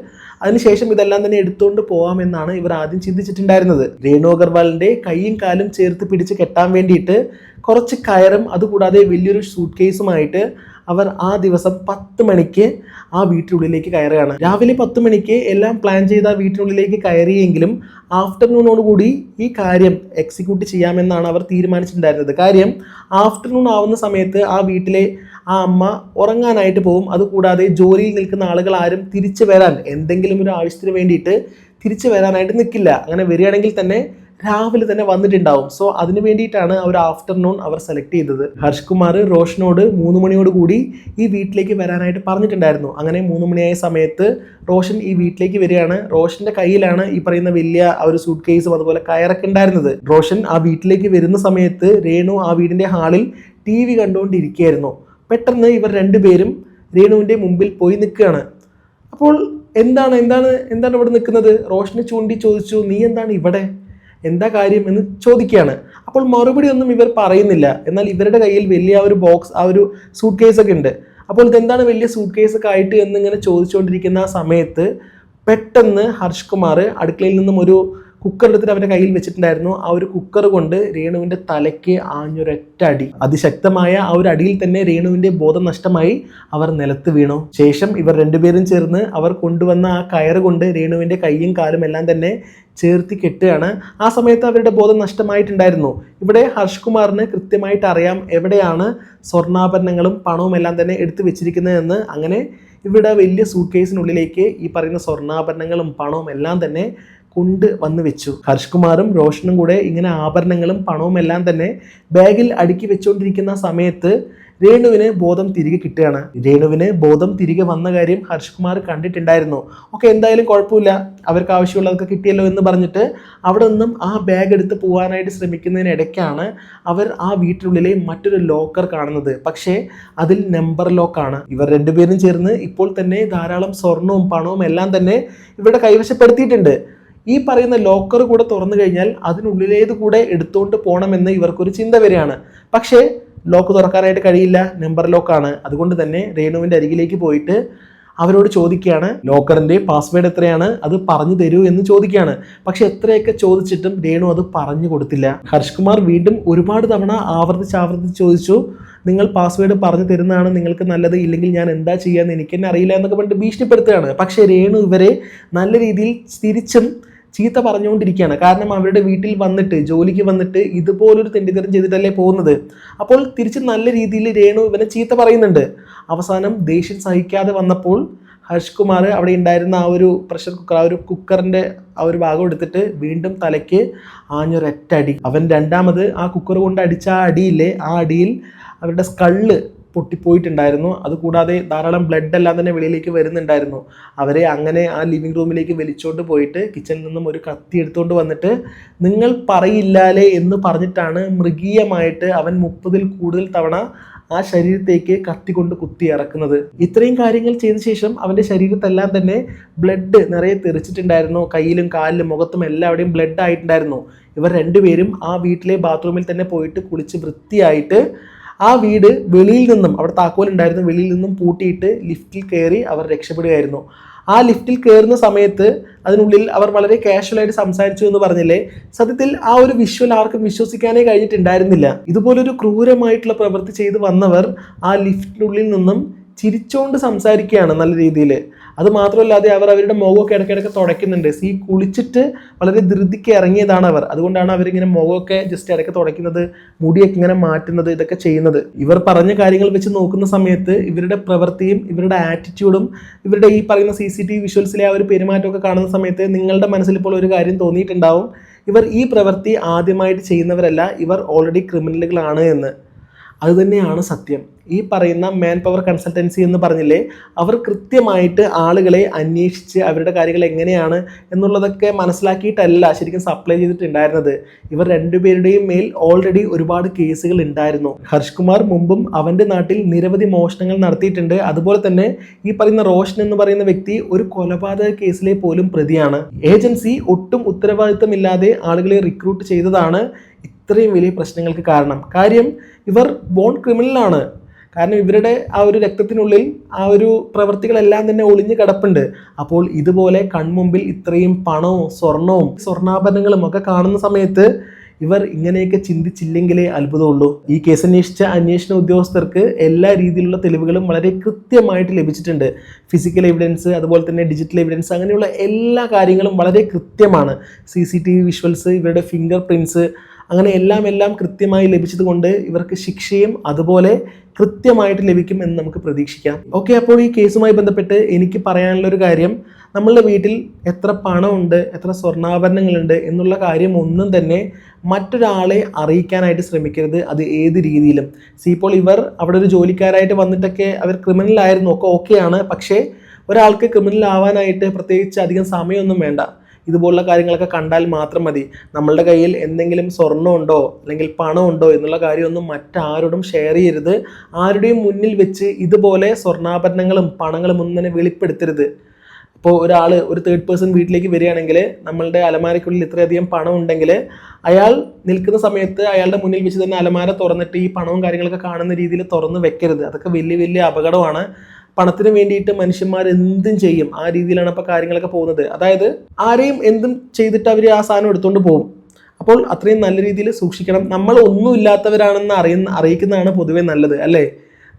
S1: അതിനുശേഷം ഇതെല്ലാം തന്നെ എടുത്തുകൊണ്ട് പോകാമെന്നാണ് ഇവർ ആദ്യം ചിന്തിച്ചിട്ടുണ്ടായിരുന്നത്. രേണു അഗർവാളിന്റെ കൈയും കാലും ചേർത്ത് പിടിച്ച് കെട്ടാൻ വേണ്ടിയിട്ട് കുറച്ച് കയറും അതുകൂടാതെ വലിയൊരു സൂട്ട് കേസുമായിട്ട് അവർ ആ ദിവസം പത്ത് മണിക്ക് ആ വീട്ടിനുള്ളിലേക്ക് കയറുകയാണ്. രാവിലെ പത്ത് മണിക്ക് എല്ലാം പ്ലാൻ ചെയ്ത ആ വീട്ടിനുള്ളിലേക്ക് കയറിയെങ്കിലും ആഫ്റ്റർനൂണോട് കൂടി ഈ കാര്യം എക്സിക്യൂട്ട് ചെയ്യാമെന്നാണ് അവർ തീരുമാനിച്ചിട്ടുണ്ടായിരുന്നത്. കാര്യം ആഫ്റ്റർനൂൺ ആവുന്ന സമയത്ത് ആ വീട്ടിലെ ആ അമ്മ ഉറങ്ങാനായിട്ട് പോകും. അതുകൂടാതെ ജോലിയിൽ നിൽക്കുന്ന ആളുകൾ ആരും തിരിച്ചു വരാൻ എന്തെങ്കിലും ഒരു ആവശ്യത്തിന് വേണ്ടിയിട്ട് തിരിച്ചു വരാനായിട്ട് നിൽക്കില്ല അങ്ങനെ വരികയാണെങ്കിൽ തന്നെ രാവിലെ തന്നെ വന്നിട്ടുണ്ടാവും. സോ അതിന് വേണ്ടിയിട്ടാണ് അവർ ആഫ്റ്റർനൂൺ അവർ സെലക്ട് ചെയ്തത്. ഹർഷ് കുമാർ റോഷനോട് മൂന്ന് മണിയോട് കൂടി ഈ വീട്ടിലേക്ക് വരാനായിട്ട് പറഞ്ഞിട്ടുണ്ടായിരുന്നു. അങ്ങനെ മൂന്ന് മണിയായ സമയത്ത് റോഷൻ ഈ വീട്ടിലേക്ക് വരികയാണ്. റോഷന്റെ കയ്യിലാണ് ഈ പറയുന്ന വലിയ ആ ഒരു സൂട്ട് കേസും അതുപോലെ കയറൊക്കെ ഉണ്ടായിരുന്നത്. റോഷൻ ആ വീട്ടിലേക്ക് വരുന്ന സമയത്ത് രേണു ആ വീടിന്റെ ഹാളിൽ ടി വി കണ്ടുകൊണ്ടിരിക്കുകയായിരുന്നു. പെട്ടെന്ന് ഇവർ രണ്ടുപേരും രേണുവിന്റെ മുമ്പിൽ പോയി നിൽക്കുകയാണ്. അപ്പോൾ എന്താണ് എന്താണ് എന്താണ് ഇവിടെ നിൽക്കുന്നത്? റോഷനെ ചൂണ്ടി ചോദിച്ചു നീ എന്താണ് ഇവിടെ? എന്താ കാര്യം എന്ന് ചോദിക്കുകയാണ്. അപ്പോൾ മറുപടി ഒന്നും ഇവർ പറയുന്നില്ല. എന്നാൽ ഇവരുടെ കയ്യിൽ വലിയ ആ ഒരു ബോക്സ് ആ ഒരു സൂട്ട് കേസ് ഒക്കെ ഉണ്ട്. അപ്പോൾ ഇതെന്താണ് വലിയ സൂട്ട് കേസ് ഒക്കെ ആയിട്ട് എന്നിങ്ങനെ ചോദിച്ചുകൊണ്ടിരിക്കുന്ന ആ സമയത്ത് പെട്ടെന്ന് ഹർഷ് കുമാർ അടുക്കളയിൽ നിന്നും ഒരു കുക്കർ എടുത്തിട്ട് അവന്റെ കയ്യിൽ വെച്ചിട്ടുണ്ടായിരുന്നു. ആ ഒരു കുക്കർ കൊണ്ട് രേണുവിന്റെ തലയ്ക്ക് ആഞ്ഞൊരൊറ്റ അടി അതിശക്തമായ ആ ഒരു അടിയിൽ തന്നെ രേണുവിന്റെ ബോധം നഷ്ടമായി അവർ നിലത്ത് വീണു. ശേഷം ഇവർ രണ്ടുപേരും ചേർന്ന് അവർ കൊണ്ടുവന്ന ആ കയറ് കൊണ്ട് രേണുവിന്റെ കൈയും കാലും എല്ലാം തന്നെ ചേർത്തി കെട്ടുകയാണ്. ആ സമയത്ത് അവരുടെ ബോധം നഷ്ടമായിട്ടുണ്ടായിരുന്നു. ഇവിടെ ഹർഷ് കുമാറിന് കൃത്യമായിട്ട് അറിയാം എവിടെയാണ് സ്വർണാഭരണങ്ങളും പണവും എല്ലാം തന്നെ എടുത്തു വെച്ചിരിക്കുന്നതെന്ന് അങ്ങനെ ഇവിടെ വലിയ സൂട്ട് കേസിനുള്ളിലേക്ക് ഈ പറയുന്ന സ്വർണാഭരണങ്ങളും പണവും എല്ലാം തന്നെ കൊണ്ട് വന്ന് വെച്ചു. ഹർഷ് കുമാറും റോഷനും കൂടെ ഇങ്ങനെ ആഭരണങ്ങളും പണവും എല്ലാം തന്നെ ബാഗിൽ അടുക്കി വെച്ചുകൊണ്ടിരിക്കുന്ന സമയത്ത് രേണുവിന് ബോധം തിരികെ കിട്ടുകയാണ്. രേണുവിന് ബോധം തിരികെ വന്ന കാര്യം ഹർഷ് കുമാർ കണ്ടിട്ടുണ്ടായിരുന്നു. ഓക്കെ എന്തായാലും കുഴപ്പമില്ല. അവർക്ക് ആവശ്യമുള്ളതൊക്കെ കിട്ടിയല്ലോ എന്ന് പറഞ്ഞിട്ട് അവിടെ നിന്നും ആ ബാഗ് എടുത്ത് പോകാനായിട്ട് ശ്രമിക്കുന്നതിനിടയ്ക്കാണ് അവർ ആ വീട്ടിനുള്ളിലെ മറ്റൊരു ലോക്കർ കാണുന്നത്. പക്ഷേ അതിൽ നമ്പർ ലോക്കാണ്. ഇവർ രണ്ടുപേരും ചേർന്ന് ഇപ്പോൾ തന്നെ ധാരാളം സ്വർണവും പണവും എല്ലാം തന്നെ ഇവിടെ കൈവശപ്പെടുത്തിയിട്ടുണ്ട്. ഈ പറയുന്ന ലോക്കർ കൂടെ തുറന്നു കഴിഞ്ഞാൽ അതിനുള്ളിലേത് കൂടെ എടുത്തുകൊണ്ട് പോകണമെന്ന് ഇവർക്കൊരു ചിന്ത വരെയാണ്. പക്ഷേ ലോക്ക് തുറക്കാനായിട്ട് കഴിയില്ല. നമ്പർ ലോക്കാണ്. അതുകൊണ്ട് തന്നെ രേണുവിന്റെ അരികിലേക്ക് പോയിട്ട് അവരോട് ചോദിക്കുകയാണ്. ലോക്കറിന്റെ പാസ്വേഡ് എത്രയാണ്? അത് പറഞ്ഞു തരൂ എന്ന് ചോദിക്കുകയാണ്. പക്ഷെ എത്രയൊക്കെ ചോദിച്ചിട്ടും രേണു അത് പറഞ്ഞു കൊടുത്തില്ല. ഹർഷ് കുമാർ വീണ്ടും ഒരുപാട് തവണ ആവർത്തിച്ച് ആവർത്തിച്ച് ചോദിച്ചു നിങ്ങൾ പാസ്വേഡ് പറഞ്ഞു തരുന്നതാണ് നിങ്ങൾക്ക് നല്ലത്? ഇല്ലെങ്കിൽ ഞാൻ എന്താ ചെയ്യാന്ന് എനിക്ക് തന്നെ അറിയില്ല എന്നൊക്കെ പറഞ്ഞിട്ട് ഭീഷണിപ്പെടുത്തുകയാണ്. പക്ഷേ രേണു ഇവരെ നല്ല രീതിയിൽ തിരിച്ചും ചീത്ത പറഞ്ഞുകൊണ്ടിരിക്കുകയാണ്. കാരണം അവരുടെ വീട്ടിൽ വന്നിട്ട് ജോലിക്ക് വന്നിട്ട് ഇതുപോലൊരു തെണ്ടിത്തരം ചെയ്തിട്ടല്ലേ പോകുന്നത്. അപ്പോൾ തിരിച്ച് നല്ല രീതിയിൽ രേണു ഇവനെ ചീത്ത പറയുന്നുണ്ട്. അവസാനം ദേഷ്യം സഹിക്കാതെ വന്നപ്പോൾ ഹർഷ് കുമാർ അവിടെ ഉണ്ടായിരുന്ന ആ ഒരു പ്രഷർ കുക്കർ ആ ഒരു കുക്കറിന്റെ ആ ഒരു ഭാഗം എടുത്തിട്ട് വീണ്ടും തലയ്ക്ക് ആഞ്ഞൊരൊറ്റ അടി അവൻ രണ്ടാമത് ആ കുക്കർ കൊണ്ട് അടിച്ച ആ അടിയില്ലേ ആ അടിയിൽ അവരുടെ സ്കള്ള് പൊട്ടിപ്പോയിട്ടുണ്ടായിരുന്നു. അതുകൂടാതെ ധാരാളം ബ്ലഡ് എല്ലാം തന്നെ വെളിയിലേക്ക് വരുന്നുണ്ടായിരുന്നു. അവരെ അങ്ങനെ ആ ലിവിങ് റൂമിലേക്ക് വലിച്ചോണ്ട് പോയിട്ട് കിച്ചണിൽ നിന്നും ഒരു കത്തി എടുത്തുകൊണ്ട് വന്നിട്ട് നിങ്ങൾ പറയില്ലാലേ എന്ന് പറഞ്ഞിട്ടാണ് മൃഗീയമായിട്ട് അവൻ മുപ്പതിൽ കൂടുതൽ തവണ ആ ശരീരത്തേക്ക് കത്തി കൊണ്ട് കുത്തി ഇറക്കുന്നത്. ഇത്രയും കാര്യങ്ങൾ ചെയ്ത ശേഷം അവന്റെ ശരീരത്തെല്ലാം തന്നെ ബ്ലഡ് നിറയെ തെറിച്ചിട്ടുണ്ടായിരുന്നു. കയ്യിലും കാലിലും മുഖത്തും എല്ലാവിടെയും ബ്ലഡ് ആയിട്ടുണ്ടായിരുന്നു. ഇവർ രണ്ടുപേരും ആ വീട്ടിലെ ബാത്റൂമിൽ തന്നെ പോയിട്ട് കുളിച്ച് വൃത്തിയായിട്ട് ആ വീട് വെളിയിൽ നിന്നും അവിടെ താക്കോലുണ്ടായിരുന്നു വെളിയിൽ നിന്നും പൂട്ടിയിട്ട് ലിഫ്റ്റിൽ കയറി അവർ രക്ഷപ്പെടുകയായിരുന്നു. ആ ലിഫ്റ്റിൽ കയറുന്ന സമയത്ത് അതിനുള്ളിൽ അവർ വളരെ കാഷ്വലായിട്ട് സംസാരിച്ചു എന്ന് പറഞ്ഞില്ലേ? സത്യത്തിൽ ആ ഒരു വിഷ്വൽ ആർക്കും വിശ്വസിക്കാനേ കഴിഞ്ഞിട്ടുണ്ടായിരുന്നില്ല. ഇതുപോലൊരു ക്രൂരമായിട്ടുള്ള പ്രവൃത്തി ചെയ്ത് വന്നവർ ആ ലിഫ്റ്റിനുള്ളിൽ നിന്നും ചിരിച്ചോണ്ട് സംസാരിക്കുകയാണ് നല്ല രീതിയിൽ. അത് മാത്രമല്ലാതെ അവർ അവരുടെ മുഖമൊക്കെ ഇടയ്ക്കിടയ്ക്ക് തുടയ്ക്കുന്നുണ്ട്. സീ കുളിച്ചിട്ട് വളരെ ധൃതിക്ക് ഇറങ്ങിയതാണ് അവർ. അതുകൊണ്ടാണ് അവരിങ്ങനെ മുഖമൊക്കെ ജസ്റ്റ് ഇടയ്ക്ക് തുടയ്ക്കുന്നത് മുടിയൊക്കെ ഇങ്ങനെ മാറ്റുന്നത് ഇതൊക്കെ ചെയ്യുന്നത്. ഇവർ പറഞ്ഞ കാര്യങ്ങൾ വെച്ച് നോക്കുന്ന സമയത്ത് ഇവരുടെ പ്രവൃത്തിയും ഇവരുടെ ആറ്റിറ്റ്യൂഡും ഇവരുടെ ഈ പറയുന്ന സി സി ടി വി വിഷ്വൽസിലെ ആ ഒരു പെരുമാറ്റമൊക്കെ കാണുന്ന സമയത്ത് നിങ്ങളുടെ മനസ്സിൽ ഇപ്പോൾ ഒരു കാര്യം തോന്നിയിട്ടുണ്ടാവും. ഇവർ ഈ പ്രവൃത്തി ആദ്യമായിട്ട് ചെയ്യുന്നവരല്ല ഇവർ ഓൾറെഡി ക്രിമിനലുകളാണ് എന്ന്. അതുതന്നെയാണ് സത്യം. ഈ പറയുന്ന മാൻ പവർ കൺസൾട്ടൻസി എന്ന് പറഞ്ഞില്ലേ അവർ കൃത്യമായിട്ട് ആളുകളെ അന്വേഷിച്ച് അവരുടെ കാര്യങ്ങൾ എങ്ങനെയാണ് എന്നുള്ളതൊക്കെ മനസ്സിലാക്കിയിട്ടല്ല ശരിക്കും സപ്ലൈ ചെയ്തിട്ടുണ്ടായിരുന്നത്. ഇവർ രണ്ടുപേരുടെയും മേൽ ഓൾറെഡി ഒരുപാട് കേസുകൾ ഉണ്ടായിരുന്നു. ഹർഷ് കുമാർ മുമ്പും അവന്റെ നാട്ടിൽ നിരവധി മോഷണങ്ങൾ നടത്തിയിട്ടുണ്ട്. അതുപോലെ തന്നെ ഈ പറയുന്ന റോഷൻ എന്ന് പറയുന്ന വ്യക്തി ഒരു കൊലപാതക കേസിലെ പോലും പ്രതിയാണ്. ഏജൻസി ഒട്ടും ഉത്തരവാദിത്തമില്ലാതെ ആളുകളെ റിക്രൂട്ട് ചെയ്തതാണ്. ഇത്രയും വലിയ പ്രശ്നങ്ങൾക്ക് കാരണം. കാര്യം ഇവർ ബോൺ ക്രിമിനലാണ് കാരണം ഇവരുടെ ആ ഒരു രക്തത്തിനുള്ളിൽ ആ ഒരു പ്രവൃത്തികളെല്ലാം തന്നെ ഒളിഞ്ഞു കിടപ്പുണ്ട്. അപ്പോൾ ഇതുപോലെ കൺമുമ്പിൽ ഇത്രയും പണവും സ്വർണവും സ്വർണാഭരണങ്ങളും ഒക്കെ കാണുന്ന സമയത്ത് ഇവർ ഇങ്ങനെയൊക്കെ ചിന്തിച്ചില്ലെങ്കിലേ അത്ഭുതമുള്ളൂ. ഈ കേസ് അന്വേഷിച്ച അന്വേഷണ ഉദ്യോഗസ്ഥർക്ക് എല്ലാ രീതിയിലുള്ള തെളിവുകളും വളരെ കൃത്യമായിട്ട് ലഭിച്ചിട്ടുണ്ട്. ഫിസിക്കൽ എവിഡൻസ് അതുപോലെ തന്നെ ഡിജിറ്റൽ എവിഡൻസ് അങ്ങനെയുള്ള എല്ലാ കാര്യങ്ങളും വളരെ കൃത്യമാണ്. C C T V visuals ഇവരുടെ ഫിംഗർ പ്രിന്റ്സ് അങ്ങനെ എല്ലാം എല്ലാം കൃത്യമായി ലഭിച്ചതുകൊണ്ട് ഇവർക്ക് ശിക്ഷയും അതുപോലെ കൃത്യമായിട്ട് ലഭിക്കും എന്ന് നമുക്ക് പ്രതീക്ഷിക്കാം. ഓക്കെ അപ്പോൾ ഈ കേസുമായി ബന്ധപ്പെട്ട് എനിക്ക് പറയാനുള്ള ഒരു കാര്യം നമ്മളുടെ വീട്ടിൽ എത്ര പണമുണ്ട് എത്ര സ്വർണാഭരണങ്ങളുണ്ട് എന്നുള്ള കാര്യം ഒന്നും തന്നെ മറ്റൊരാളെ അറിയിക്കാനായിട്ട് ശ്രമിക്കരുത്. അത് ഏത് രീതിയിലും. സി ഇപ്പോൾ ഇവർ അവിടെ ഒരു ജോലിക്കാരായിട്ട് വന്നിട്ടൊക്കെ അവർ ക്രിമിനൽ ക്രിമിനലായിരുന്നു ഒക്കെ ഓക്കെയാണ് പക്ഷേ ഒരാൾക്ക് ക്രിമിനൽ ആവാനായിട്ട് പ്രത്യേകിച്ച് അധികം സമയമൊന്നും വേണ്ട. ഇതുപോലുള്ള കാര്യങ്ങളൊക്കെ കണ്ടാൽ മാത്രം മതി. നമ്മളുടെ കയ്യിൽ എന്തെങ്കിലും സ്വർണമുണ്ടോ അല്ലെങ്കിൽ പണമുണ്ടോ എന്നുള്ള കാര്യമൊന്നും മറ്റാരോടും ഷെയർ ചെയ്യരുത്. ആരുടെയും മുന്നിൽ വെച്ച് ഇതുപോലെ സ്വർണാഭരണങ്ങളും പണങ്ങളും ഒന്നും തന്നെ വെളിപ്പെടുത്തരുത്. ഇപ്പോൾ ഒരാൾ ഒരു തേർഡ് പേഴ്സൺ വീട്ടിലേക്ക് വരികയാണെങ്കിൽ നമ്മളുടെ അലമാരയ്ക്കുള്ളിൽ ഇത്രയധികം പണം ഉണ്ടെങ്കിൽ അയാൾ നിൽക്കുന്ന സമയത്ത് അയാളുടെ മുന്നിൽ വെച്ച് തന്നെ അലമാര തുറന്നിട്ട് ഈ പണവും കാര്യങ്ങളൊക്കെ കാണുന്ന രീതിയിൽ തുറന്ന് വെക്കരുത്. അതൊക്കെ വലിയ വലിയ അപകടമാണ്. പണത്തിന് വേണ്ടിയിട്ട് മനുഷ്യന്മാർ എന്തും ചെയ്യും. ആ രീതിയിലാണ് അപ്പോൾ കാര്യങ്ങളൊക്കെ പോകുന്നത്. അതായത് ആരെയും എന്തും ചെയ്തിട്ട് അവർ ആ സാധനം എടുത്തുകൊണ്ട് പോകും. അപ്പോൾ അത്രയും നല്ല രീതിയിൽ സൂക്ഷിക്കണം. നമ്മൾ ഒന്നും ഇല്ലാത്തവരാണെന്ന് അറിയുന്ന അറിയിക്കുന്നതാണ് പൊതുവെ നല്ലത് അല്ലേ?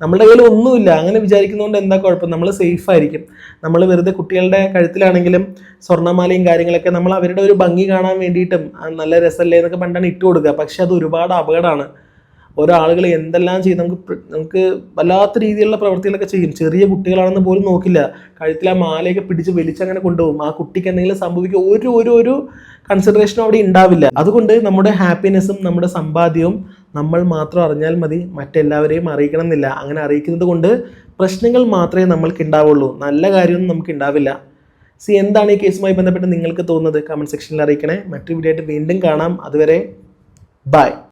S1: നമ്മുടെ കയ്യിൽ ഒന്നുമില്ല. അങ്ങനെ വിചാരിക്കുന്നതുകൊണ്ട് എന്താ കുഴപ്പം? നമ്മൾ സേഫ് ആയിരിക്കും. നമ്മൾ വെറുതെ കുട്ടികളുടെ കഴുത്തിലാണെങ്കിലും സ്വർണമാലയും കാര്യങ്ങളൊക്കെ നമ്മൾ അവരുടെ ഒരു ഭംഗി കാണാൻ വേണ്ടിയിട്ടും നല്ല രസമല്ലേ എന്നൊക്കെ പണ്ടാണ് ഇട്ട് കൊടുക്കുക. പക്ഷെ അത് ഒരുപാട് അപകടമാണ്. ഓരോ ആളുകൾ എന്തെല്ലാം ചെയ്യും നമുക്ക് നമുക്ക് വല്ലാത്ത രീതിയിലുള്ള പ്രവൃത്തികളൊക്കെ ചെയ്യും. ചെറിയ കുട്ടികളാണെന്ന് പോലും നോക്കില്ല. കഴുത്തിൽ ആ മാലയൊക്കെ പിടിച്ച് വലിച്ചങ്ങനെ കൊണ്ടുപോകും. ആ കുട്ടിക്ക് എന്തെങ്കിലും സംഭവിക്കുക ഒരു ഒരു ഒരു കൺസിഡറേഷനും അവിടെ ഉണ്ടാവില്ല. അതുകൊണ്ട് നമ്മുടെ ഹാപ്പിനെസ്സും നമ്മുടെ സമ്പാദ്യവും നമ്മൾ മാത്രം അറിഞ്ഞാൽ മതി. മറ്റെല്ലാവരെയും അറിയിക്കണം എന്നില്ല. അങ്ങനെ അറിയിക്കുന്നത് കൊണ്ട് പ്രശ്നങ്ങൾ മാത്രമേ നമ്മൾക്ക് ഉണ്ടാവുള്ളൂ. നല്ല കാര്യമൊന്നും നമുക്ക് ഉണ്ടാവില്ല. സി എന്താണ് ഈ കേസുമായി ബന്ധപ്പെട്ട് നിങ്ങൾക്ക് തോന്നുന്നത്? കമന്റ് സെക്ഷനിൽ അറിയിക്കണേ. മറ്റൊരു വീഡിയോ ആയിട്ട് വീണ്ടും കാണാം. അതുവരെ ബൈ